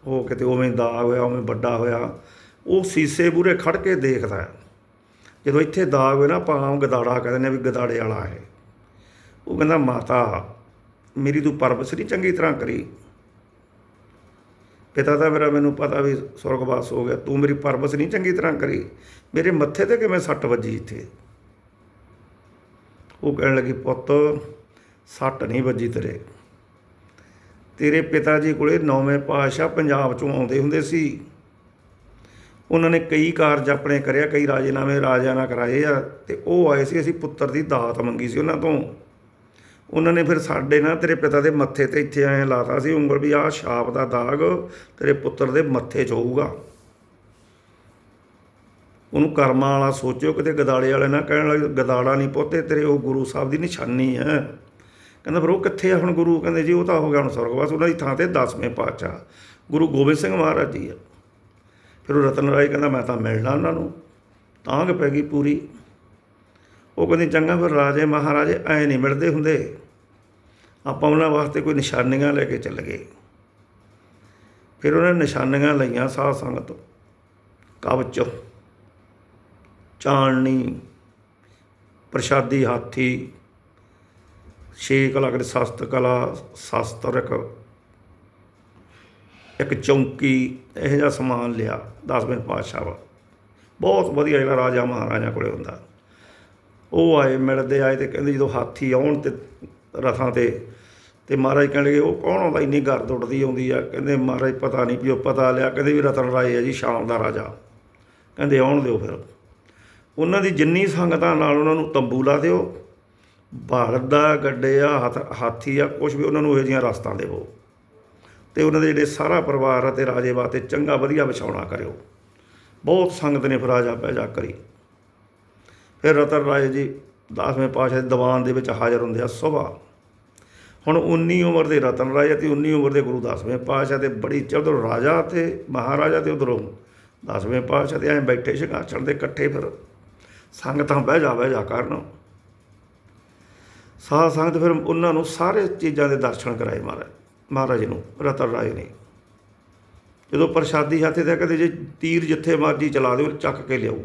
ਉਹ ਕਿਤੇ ਉਵੇਂ ਦਾਗ ਹੋਇਆ, ਉਵੇਂ ਵੱਡਾ ਹੋਇਆ, ਉਹ ਸੀਸੇ ਮੂਹਰੇ ਖੜ ਕੇ ਦੇਖਦਾ ਹੈ। ਜਦੋਂ ਇੱਥੇ ਦਾਗ ਹੋਏ ਨਾ, ਆਪਾਂ ਪਾਮ ਗਦਾੜਾ ਕਹਿੰਦੇ ਨੇ ਵੀ ਗਦਾੜੇ ਵਾਲਾ ਹੈ। ਉਹ ਕਹਿੰਦਾ, ਮਾਤਾ, ਮੇਰੀ ਤੂੰ ਪਰਵਿਸ਼ ਨਹੀਂ ਚੰਗੀ ਤਰ੍ਹਾਂ ਕਰੀ। ਪਿਤਾ ਦਾ ਮੇਰਾ ਮੈਨੂੰ ਪਤਾ ਵੀ ਸੁਰਗਵਾਸ ਹੋ ਗਿਆ, ਤੂੰ ਮੇਰੀ ਪਰਵਸ ਨਹੀਂ ਚੰਗੀ ਤਰ੍ਹਾਂ ਕਰੀ। ਮੇਰੇ ਮੱਥੇ ਤੇ ਕਿਵੇਂ ਸੱਟ ਵੱਜੀ ਇੱਥੇ? ਉਹ ਕਹਿਣ ਲੱਗੀ, ਪੁੱਤ, ਸੱਟ ਨਹੀਂ ਵੱਜੀ ਤੇਰੇ। ਤੇਰੇ ਪਿਤਾ ਜੀ ਕੋਲੇ ਨੌਵੇਂ ਪਾਤਸ਼ਾਹ ਪੰਜਾਬ ਚੋਂ ਆਉਂਦੇ ਹੁੰਦੇ ਸੀ। ਉਹਨਾਂ ਨੇ ਕਈ ਕਾਰਜ ਆਪਣੇ ਕਰਿਆ, ਕਈ ਰਾਜੇਨਾਮੇ ਰਾਜਾ ਨਾਲ ਕਰਾਏ ਆ, ਤੇ ਉਹ ਆਏ ਸੀ, ਅਸੀਂ ਪੁੱਤਰ ਦੀ ਦਾਤ ਮੰਗੀ ਸੀ ਉਹਨਾਂ ਤੋਂ। ਉਹਨਾਂ ਨੇ ਫਿਰ ਸਾਡੇ ਨਾ ਤੇਰੇ ਪਿਤਾ ਦੇ ਮੱਥੇ ਤੇ ਇੱਥੇ ਐਂ ਲਾਤਾ ਸੀ ਉਂਗਲ ਵੀ ਆਹ ਛਾਪ ਦਾ ਦਾਗ ਤੇਰੇ ਪੁੱਤਰ ਦੇ ਮੱਥੇ 'ਚ ਹੋਊਗਾ। ਉਹਨੂੰ ਕਰਮਾਂ ਵਾਲਾ ਸੋਚਿਓ, ਕਿਤੇ ਗਦਾਲੇ ਵਾਲੇ ਨਾ ਕਹਿਣ ਲੱਗ, ਗਦਾੜਾ ਨਹੀਂ ਪੁੱਤੇ ਤੇਰੇ ਉਹ ਗੁਰੂ ਸਾਹਿਬ ਦੀ ਨਿਸ਼ਾਨੀ ਹੈ ਕਹਿੰਦਾ, ਫਿਰ ਉਹ ਕਿੱਥੇ ਆ ਹੁਣ ਗੁਰੂ? ਕਹਿੰਦੇ, ਜੀ ਉਹ ਤਾਂ ਹੋ ਗਿਆ ਹੁਣ ਸੁਰਗਵਾਸ ਉਹਨਾਂ ਦੀ ਥਾਂ ਤੇ 10ਵੇਂ ਪਾਤਸ਼ਾਹ, ਗੁਰੂ ਗੋਬਿੰਦ ਸਿੰਘ ਮਹਾਰਾਜ ਜੀ ਆ। ਫਿਰ ਉਹ ਰਤਨ ਰਾਏ ਕਹਿੰਦਾ, ਮੈਂ ਤਾਂ ਮਿਲਣਾ ਉਹਨਾਂ ਨੂੰ ਤਾਂ ਕਿ ਪੈ ਗਈ ਪੂਰੀ। ਉਹ ਕਹਿੰਦੇ, ਚੰਗਾ ਫਿਰ ਰਾਜੇ, ਮਹਾਰਾਜੇ, ਐ ਨਹੀਂ ਮਿਲਦੇ ਹੁੰਦੇ। ਆਪਾਂ ਉਹਨਾਂ ਵਾਸਤੇ ਕੋਈ ਨਿਸ਼ਾਨੀਆਂ ਲੈ ਕੇ ਚੱਲ ਗਏ। ਫਿਰ ਉਹਨਾਂ ਨੇ ਨਿਸ਼ਾਨੀਆਂ ਲਈਆਂ ਸਾਧ ਸੰਗਤ। ਕਵਚ ਚਾਣਨੀ ਪ੍ਰਸ਼ਾਦੀ ਹਾਥੀ ਛੇ ਕਲਾ ਕਰੇ ਸ਼ਸਤ ਕਲਾ ਸ਼ਾਸਤਰਕ ਇੱਕ ਚੌਂਕੀ, ਇਹੋ ਜਿਹਾ ਸਮਾਨ ਲਿਆ 10ਵੇਂ ਪਾਤਸ਼ਾਹ ਵਾ ਬਹੁਤ ਵਧੀਆ ਜਿਹੜਾ ਰਾਜਾ ਮਹਾਰਾਜਾ ਕੋਲੇ ਹੁੰਦਾ। ਉਹ ਆਏ, ਮਿਲਦੇ ਆਏ ਤੇ ਕਹਿੰਦੇ ਜਦੋਂ ਹਾਥੀ ਆਉਣ ਤੇ ਰਥਾਂ ਤੇ ਤੇ ਮਹਾਰਾਜ ਕਹਿਣਗੇ ਉਹ ਕੌਣ ਆਉਂਦਾ? ਇੰਨੀ ਗਰਦ ਉੱਡਦੀ ਆਉਂਦੀ ਆ। ਕਹਿੰਦੇ ਮਹਾਰਾਜ ਪਤਾ ਨਹੀਂ ਵੀ ਉਹ ਪਤਾ ਲਿਆ, ਕਹਿੰਦੇ ਵੀ ਰਤਨ ਰਾਏ ਆ ਜੀ, ਸ਼ਾਮ ਦਾ ਰਾਜਾ। ਕਹਿੰਦੇ ਆਉਣ ਦਿਓ ਫਿਰ। ਉਹਨਾਂ ਦੀ ਜਿੰਨੀ ਸੰਗਤਾਂ ਨਾਲ ਉਹਨਾਂ ਨੂੰ ਤੰਬੂ ਲਾ ਦਿਓ ਬਲਦਾ ਗੱਡੇ ਆ, ਹੱਥ- ਹਾਥੀ ਆ ਕੁਝ ਵੀ ਉਹਨਾਂ ਨੂੰ ਇਹੋ ਜਿਹੀਆਂ ਰਸਤਾਂ ਦੇਵੋ। ਤੇ ਉਹਨਾਂ ਦੇ ਜਿਹੜੇ ਸਾਰਾ ਪਰਿਵਾਰ ਅਤੇ ਰਾਜੇ ਵਾਸਤੇ ਚੰਗਾ ਵਧੀਆ ਵਿਛਾਉਣਾ ਕਰਿਓ। ਬਹੁਤ ਸੰਗਤ ਨੇ ਫਿਰ ਰਾਜਾ ਪੈਜਾ ਕਰੀ। ਫਿਰ ਰਤਨ ਰਾਏ ਜੀ 10ਵੇਂ ਪਾਤਸ਼ਾਹ ਦੀ ਦੀਵਾਨ ਦੇ ਵਿੱਚ ਹਾਜ਼ਰ ਹੁੰਦੇ ਆ ਸੁਬਾਹ ਹੁਣ 19 ਉਮਰ ਦੇ ਰਤਨ ਰਾਏ ਤੇ 19 ਉਮਰ ਦੇ ਗੁਰੂ 10ਵੇਂ ਪਾਤਸ਼ਾਹ ਤੇ ਬੜੀ ਚੜ੍ਹ ਰਾਜਾ ਤੇ ਮਹਾਰਾਜਾ ਤੇ ਉਧਰੋਂ 10ਵੇਂ ਪਾਤਸ਼ਾਹ ਤੇ ਐਂ ਬੈਠੇ ਸ਼ਿਕਾਚਣ ਦੇ ਇਕੱਠੇ ਫਿਰ ਸੰਗਤਾਂ ਬਹਿ ਜਾ ਬਹਿ ਜਾ ਕਰਨ। ਸਾਧ ਸੰਗਤ ਫਿਰ ਉਹਨਾਂ ਨੂੰ ਸਾਰੇ ਚੀਜ਼ਾਂ ਦੇ ਦਰਸ਼ਨ ਕਰਾਏ ਮਹਾਰਾਜ ਮਹਾਰਾਜ ਨੂੰ, ਰਤਨ ਰਾਏ ਨੇ। ਜਦੋਂ ਪ੍ਰਸ਼ਾਦੀ ਹੱਥੇ ਤੇ ਕਹਿੰਦੇ ਜੇ ਤੀਰ ਜਿੱਥੇ ਮਰਜ਼ੀ ਚਲਾ ਦਿਓ, ਚੱਕ ਕੇ ਲਿਆਓ।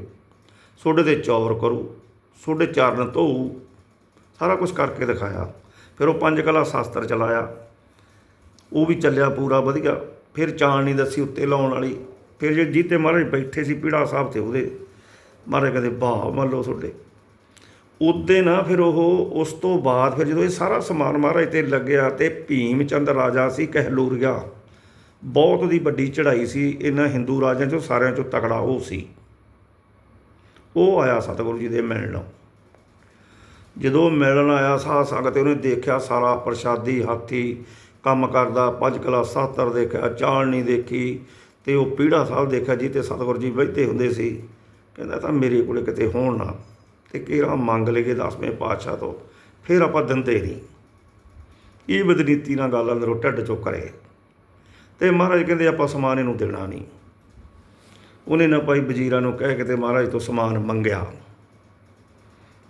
ਸੋਡੇ ਤੇ ਚੌਰ ਕਰੂ ਸੋਡੇ ਚਰਨ ਧੋਊ, ਸਾਰਾ ਕੁਝ ਕਰਕੇ ਦਿਖਾਇਆ। ਫਿਰ ਉਹ ਪੰਜ ਕਲਾ ਸ਼ਾਸਤਰ ਚਲਾਇਆ। ਉਹ ਵੀ ਚੱਲਿਆ ਪੂਰਾ ਵਧੀਆ। ਫਿਰ ਚਾਣਨੀ ਦੱਸੀ ਉੱਤੇ ਲਾਉਣ ਵਾਲੀ। ਫਿਰ ਜੇ ਜੀਤੇ ਮਹਾਰਾਜ ਬੈਠੇ ਸੀ ਪੀੜਾ ਸਾਹਿਬ ਤੇ ਉਹਦੇ, ਮਹਾਰਾਜ ਕਹਿੰਦੇ, ਵਾਹ, ਮੰਨ ਲਓ ਤੁਹਾਡੇ ਉਦੇ ਨਾ ਫਿਰ ਉਹ, ਉਸ ਤੋਂ ਬਾਅਦ ਫਿਰ ਜਦੋਂ ਇਹ ਸਾਰਾ ਸਮਾਨ ਮਹਾਰਾਜ ਤੇ ਲੱਗਿਆ ਤੇ ਭੀਮ ਚੰਦ ਰਾਜਾ ਸੀ, ਕਹਿਲੂਰੀਆ। ਬਹੁਤ ਦੀ ਵੱਡੀ ਚੜ੍ਹਾਈ ਸੀ। ਇਹਨਾਂ ਹਿੰਦੂ ਰਾਜਿਆਂ ਚੋਂ ਸਾਰਿਆਂ ਚੋਂ ਤਕੜਾ ਉਹ ਸੀ। ਉਹ ਆਇਆ ਸਤਿਗੁਰੂ ਜੀ ਦੇ ਮਿਲਣ। ਜਦੋਂ ਮਿਲਣ ਆਇਆ, ਸਾਧ ਸੰਗਤ ਉਹਨੇ ਦੇਖਿਆ ਸਾਰਾ ਪ੍ਰਸ਼ਾਦੀ, ਹਾਥੀ, ਕੰਮ ਕਰਦਾ, ਪੰਜ ਕਲਾ ਸਾਤਰ ਦੇਖਿਆ ਚਾਲਣੀ ਦੇਖੀ ਤੇ ਉਹ ਪੀੜਾ ਸਾਹਿਬ ਦੇਖਿਆ ਜੀ ਤੇ ਸਤਿਗੁਰੂ ਜੀ ਬੈਠੇ ਹੁੰਦੇ ਸੀ। ਕਹਿੰਦਾ ਤਾਂ ਮੇਰੇ ਕੋਲੇ ਕਿਤੇ ਹੋਣ ਨਾ। ਤੇ ਕਿਹੜਾ ਮੰਗ ਲਈਏ ਦਸਵੇਂ ਪਾਤਸ਼ਾਹ ਤੋਂ। ਫਿਰ ਆਪਾਂ ਦਿੰਦੇ ਨਹੀਂ। ਇਹ ਬਦਨੀਤੀ ਨਾਲ ਗੱਲ ਅੰਦਰੋਂ ਢੱਡ ਚੁੱਕ ਕਰੇ ਤੇ ਮਹਾਰਾਜ ਕਹਿੰਦੇ ਆਪਾਂ ਸਮਾਨ ਇਹਨੂੰ ਦੇਣਾ ਨਹੀਂ। ਉਹਨੇ ਨਾ ਭਾਈ ਵਜ਼ੀਰਾਂ ਨੂੰ ਕਹਿ ਕੇ ਤੇ ਮਹਾਰਾਜ ਤੋਂ ਸਮਾਨ ਮੰਗਿਆ।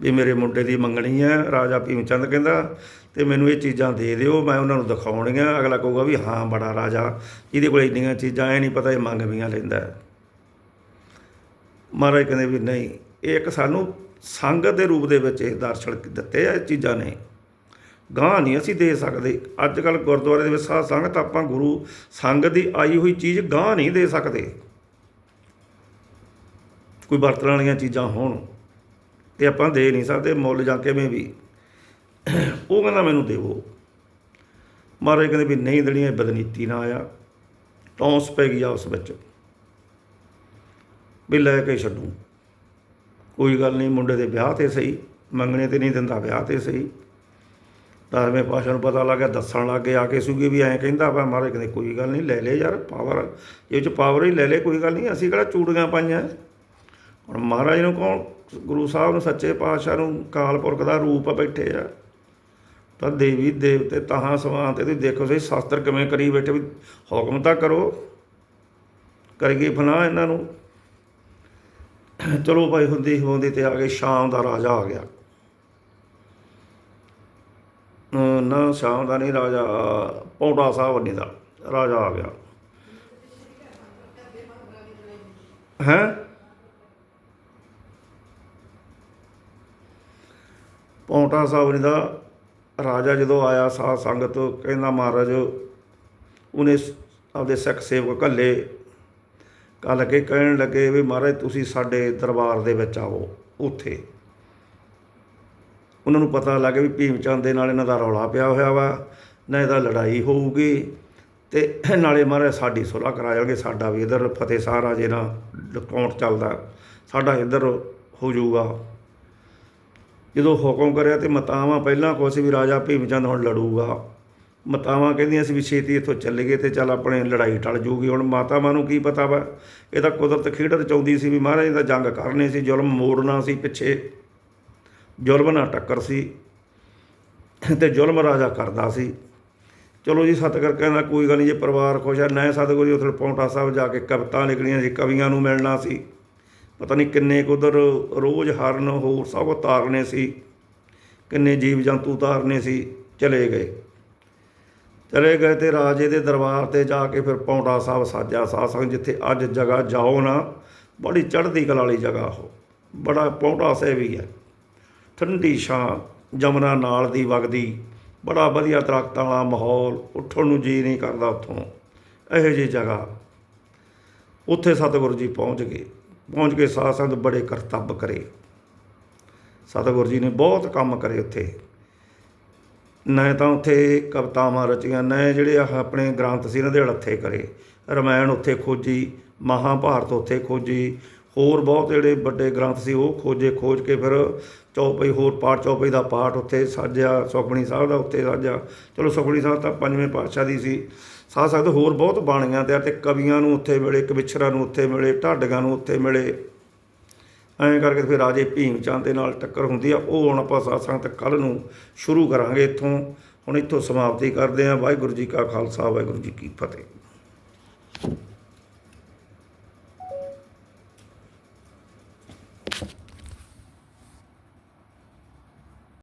ਵੀ ਮੇਰੇ ਮੁੰਡੇ ਦੀ ਮੰਗਣੀ ਹੈ ਰਾਜਾ ਭੀਮ ਚੰਦ ਕਹਿੰਦਾ, ਤੇ ਮੈਨੂੰ ਇਹ ਚੀਜ਼ਾਂ ਦੇ ਦਿਓ, ਮੈਂ ਉਹਨਾਂ ਨੂੰ ਦਿਖਾਉਣੀਆਂ। ਅਗਲਾ ਕਹੂਗਾ ਵੀ ਹਾਂ, ਬੜਾ ਰਾਜਾ, ਇਹਦੇ ਕੋਲ ਇੰਨੀਆਂ ਚੀਜ਼ਾਂ ਐ ਨਹੀਂ ਪਤਾ ਇਹ ਮੰਗ ਵੀਆਂ ਲੈਂਦਾ ਮਹਾਰਾਜ ਕਹਿੰਦੇ ਵੀ ਨਹੀਂ, ਇਹ ਇੱਕ ਸਾਨੂੰ ਸੰਗਤ ਦੇ ਰੂਪ ਦੇ ਵਿੱਚ ਇਹ ਦਰਸ਼ਨ ਦਿੱਤੇ ਆ, ਇਹ ਚੀਜ਼ਾਂ ਨੇ। ਗਾਂ ਨਹੀਂ ਅਸੀਂ ਦੇ ਸਕਦੇ। ਅੱਜ ਕੱਲ ਗੁਰਦੁਆਰੇ ਦੇ ਵਿੱਚ ਸਾਧ ਸੰਗਤ, ਆਪਾਂ ਗੁਰੂ ਸੰਗਤ ਦੀ ਆਈ ਹੋਈ ਚੀਜ਼ ਗਾਂ ਨਹੀਂ ਦੇ ਸਕਦੇ। ਕੋਈ ਵਰਤਣ ਵਾਲੀਆਂ ਚੀਜ਼ਾਂ ਹੋਣ ਤੇ ਆਪਾਂ ਦੇ ਨਹੀਂ ਸਕਦੇ, ਮੁੱਲ ਜਾਂ ਕਿਵੇਂ ਵੀ। ਉਹ ਕਹਿੰਦਾ ਮੈਨੂੰ ਦੇਵੋ। ਮਹਾਰਾਜ ਕਹਿੰਦੇ ਵੀ ਨਹੀਂ ਦੇਣੀਆਂ ਇਹ ਬਦਨੀਤੀ ਨਾ ਆਇਆ। ਟੌਂਸ ਪੈ ਗਈ ਉਸ ਵਿੱਚ। ਵੀ ਲੈ ਕੇ ਛੱਡੂ। ਕੋਈ ਗੱਲ ਨਹੀਂ, ਮੁੰਡੇ ਦੇ ਵਿਆਹ ਤੇ ਸਹੀ, ਮੰਗਣੇ ਤੇ ਨਹੀਂ ਦਿੰਦਾ, ਵਿਆਹ ਤੇ ਸਹੀ। ਦਸਵੇਂ ਪਾਸ਼ਾ ਨੂੰ ਪਤਾ ਲੱਗ ਗਿਆ ਦੱਸਣ ਲੱਗ ਗਿਆ, ਆ ਕੇ ਸੁਗੇ ਵੀ ਐਂ ਕਹਿੰਦਾ ਵਾ, ਮਹਾਰਾਜ ਕਹਿੰਦੇ ਕੋਈ ਗੱਲ ਨਹੀਂ, ਲੈ ਲੈ ਯਾਰ ਪਾਵਰ ਇਹ ਚ ਪਾਵਰ ਹੀ ਲੈ ਲੈ, ਕੋਈ ਗੱਲ ਨਹੀਂ, ਅਸੀਂ ਕਿਹੜਾ ਚੂੜੀਆਂ ਪਾਈਆਂ। ਹੁਣ ਮਹਾਰਾਜ ਨੂੰ ਕੌਣ, ਗੁਰੂ ਸਾਹਿਬ ਨੂੰ ਸੱਚੇ ਪਾਤਸ਼ਾਹ ਨੂੰ ਕਾਲ ਪੁਰਖ ਦਾ ਰੂਪ ਬੈਠੇ ਆ। ਤਾਂ ਦੇਵੀ ਦੇਵਤੇ ਤਾਹਾਂ ਸਵਾਂ ਤੇ ਤੁਸੀਂ ਦੇਖੋ ਸਹੀ ਸ਼ਾਸਤਰ ਕਿਵੇਂ ਕਰੀ ਬੈਠੇ ਵੀ ਹੁਕਮ ਤਾਂ ਕਰੋ ਕਰੀਏ ਫਨਾ ਇਹਨਾਂ ਨੂੰ। ਚਲੋ ਭਾਈ ਹੁੰਦੀ ਹੁੰਦੀ ਤੇ ਆ ਗਏ ਸ਼ਾਮ ਦਾ ਰਾਜਾ ਆ ਗਿਆ। ਨਾ ਸ਼ਾਮ ਦਾ ਨਹੀਂ ਰਾਜਾ ਪੌਂਟਾ ਸਾਹਿਬ ਨਹੀਂ ਦਾ ਰਾਜਾ ਆ ਗਿਆ। ਹੈ? ਪੌਂਟਾ ਸਾਹਿਬ ਨੇ ਦਾ ਰਾਜਾ ਜਦੋਂ ਆਇਆ, ਸਾਧ ਸੰਗਤ ਕਹਿੰਦਾ ਮਹਾਰਾਜ, ਉਹਨੇ ਆਪਦੇ ਸਿੱਖ ਸੇਵਕ ਘੱਲੇ। ਕੱਲ ਕੇ ਕਹਿਣ ਲੱਗੇ ਵੀ ਮਹਾਰਾਜ, ਤੁਸੀਂ ਸਾਡੇ ਦਰਬਾਰ ਦੇ ਵਿੱਚ ਆਵੋ ਉੱਥੇ। ਉਹਨਾਂ ਨੂੰ ਪਤਾ ਲੱਗ ਗਿਆ ਵੀ ਭੀਮ ਚੰਦ ਦੇ ਨਾਲ ਇਹਨਾਂ ਦਾ ਰੌਲਾ ਪਿਆ ਹੋਇਆ ਵਾ, ਨਾ ਇਹਦਾ ਲੜਾਈ ਹੋਊਗੀ ਤੇ ਨਾਲੇ ਮਹਾਰਾਜ ਸਾਡੀ ਸੁਲ੍ਹਾ ਕਰਾਇਓਗੇ ਸਾਡਾ ਵੀ ਇਧਰ ਫਤਿਹ ਸਾਹ ਰਾਜੇ ਨਾਲ ਅਕਾਊਂਟ ਚੱਲਦਾ, ਸਾਡਾ ਇੱਧਰ ਹੋ ਜਾਊਗਾ। ਜਦੋਂ ਹੁਕਮ ਕਰਿਆ ਤੇ ਮਤਾਵਾਂ ਪਹਿਲਾਂ ਕੁਛ ਵੀ ਰਾਜਾ ਭੀਮ ਚੰਦ ਹੁਣ ਲੜੂਗਾ। ਮਤਾਵਾਂ ਕਹਿੰਦੀਆਂ ਸੀ ਵੀ ਛੇਤੀ ਇੱਥੋਂ ਚੱਲੇ ਗਏ ਤੇ ਚੱਲ ਆਪਣੇ ਲੜਾਈ ਟਲ ਜੂਗੀ। ਹੁਣ ਮਾਤਾਵਾਂ ਨੂੰ ਕੀ ਪਤਾ ਵਾ? ਇਹ ਤਾਂ ਕੁਦਰਤ ਖੇਡ ਰਚਾਉਂਦੀ ਸੀ ਵੀ ਮਹਾਰਾਜ ਦਾ ਜੰਗ ਕਰਨੇ ਸੀ, ਜ਼ੁਲਮ ਮੋੜਨਾ ਸੀ ਪਿੱਛੇ। ਜ਼ੁਲਮ ਨਾਲ ਟੱਕਰ ਸੀ ਤੇ ਜ਼ੁਲਮ ਰਾਜਾ ਕਰਦਾ ਸੀ। ਚਲੋ ਜੀ, ਸਤਿਗੁਰ ਕਹਿੰਦਾ, ਕੋਈ ਗੱਲ ਨਹੀਂ, ਜੇ ਪਰਿਵਾਰ ਖੁਸ਼ ਹੈ ਨਏ ਸਤਿਗੁਰ ਜੀ ਉੱਥੇ ਪੌਂਟਾ ਸਾਹਿਬ ਜਾ ਕੇ ਕਵਿਤਾ ਲਿਖਣੀਆਂ ਸੀ, ਕਵੀਆਂ ਨੂੰ ਮਿਲਣਾ ਸੀ। ਪਤਾ ਨਹੀਂ ਕਿੰਨੇ ਕੁ ਉੱਧਰ ਰੋਜ਼ ਹਰਨ ਹੋਰ ਸਭ ਉਤਾਰਨੇ ਸੀ, ਕਿੰਨੇ ਜੀਵ ਜੰਤੂ ਉਤਾਰਨੇ ਸੀ, ਚਲੇ ਗਏ। ਚਲੇ ਗਏ ਤੇ ਰਾਜੇ ਦੇ ਦਰਬਾਰ ਤੇ ਜਾ ਕੇ ਫਿਰ ਪੌਂਟਾ ਸਾਹਿਬ ਸਾਜਿਆ ਸਾਸੰਗ ਜਿੱਥੇ ਅੱਜ ਜਗ੍ਹਾ ਜਾਓ ਨਾ, ਬੜੀ ਚੜ੍ਹਦੀ ਕਲਾ ਵਾਲੀ ਜਗ੍ਹਾ ਉਹ। ਬੜਾ ਪੌਂਟਾ ਸਾਹਿਬ ਹੀ ਹੈ। ਠੰਡੀ ਛਾਂ, ਜਮਨਾ ਨਾਲ ਦੀ ਵਗਦੀ, ਬੜਾ ਵਧੀਆ ਦਰਖਤਾਂ ਵਾਲਾ ਮਾਹੌਲ, ਉੱਠਣ ਨੂੰ ਜੀ ਨਹੀਂ ਕਰਦਾ ਉੱਥੋਂ। ਇਹੋ ਜਿਹੀ ਜਗ੍ਹਾ। ਉੱਥੇ ਸਤਿਗੁਰੂ ਜੀ ਪਹੁੰਚ ਗਏ। ਪਹੁੰਚ ਕੇ ਸਾਧ ਸੰਗਤ ਬੜੇ ਕਰਤੱਵ ਕਰੇ। ਸਤਿਗੁਰੂ ਜੀ ਨੇ ਬਹੁਤ ਕੰਮ ਕਰੇ ਉੱਥੇ। ਨਾ ਤਾਂ ਉੱਥੇ ਕਵਿਤਾਵਾਂ ਰਚੀਆਂ, ਨਾ ਜਿਹੜੇ ਆਪਣੇ ਗ੍ਰੰਥ ਸੀ, ਇਹਨਾਂ ਦੇ ਅੜੱਥੇ ਕਰੇ। ਰਮਾਇਣ ਉੱਥੇ ਖੋਜੀ, ਮਹਾਭਾਰਤ ਉੱਥੇ ਖੋਜੀ, ਹੋਰ ਬਹੁਤ ਜਿਹੜੇ ਵੱਡੇ ਗ੍ਰੰਥ ਸੀ, ਉਹ ਖੋਜੇ, ਖੋਜ ਕੇ ਫਿਰ ਚੌਪਈ, ਹੋਰ ਪਾਠ, ਚੌਪਈ ਦਾ ਪਾਠ ਉੱਥੇ ਸਾਜਿਆ ਸੁਖਮਣੀ ਸਾਹਿਬ ਦਾ ਉੱਥੇ ਸਾਜਿਆ। ਚਲੋ ਸੁਖਮਣੀ ਸਾਹਿਬ ਤਾਂ ਪੰਜਵੇਂ ਪਾਤਸ਼ਾਹ ਦੀ ਸੀ। ਸਾਧ ਸਕਦੇ ਹੋਰ ਬਹੁਤ ਬਾਣੀਆਂ ਤੇ ਤੇ ਕਵੀਆਂ ਨੂੰ ਉੱਥੇ ਮਿਲੇ, ਕਵਿਛਰਾਂ ਨੂੰ ਉੱਥੇ ਮਿਲੇ, ਢਾਡੀਆਂ ਨੂੰ ਉੱਥੇ ਮਿਲੇ। ਐਂ ਕਰਕੇ ਫਿਰ ਰਾਜੇ ਭੀਮ ਚੰਦ ਦੇ ਨਾਲ ਟੱਕਰ ਹੁੰਦੀ ਆ। ਉਹ ਹੁਣ ਆਪਾਂ ਸਾਧ ਸੰਗਤ ਕੱਲ ਨੂੰ ਸ਼ੁਰੂ ਕਰਾਂਗੇ ਇੱਥੋਂ। ਹੁਣ ਇੱਥੋਂ ਸਮਾਪਤੀ ਕਰਦੇ ਹਾਂ ਵਾਹਿਗੁਰੂ ਜੀ ਕਾ ਖਾਲਸਾ, ਵਾਹਿਗੁਰੂ ਜੀ ਕੀ ਫਤਿਹ।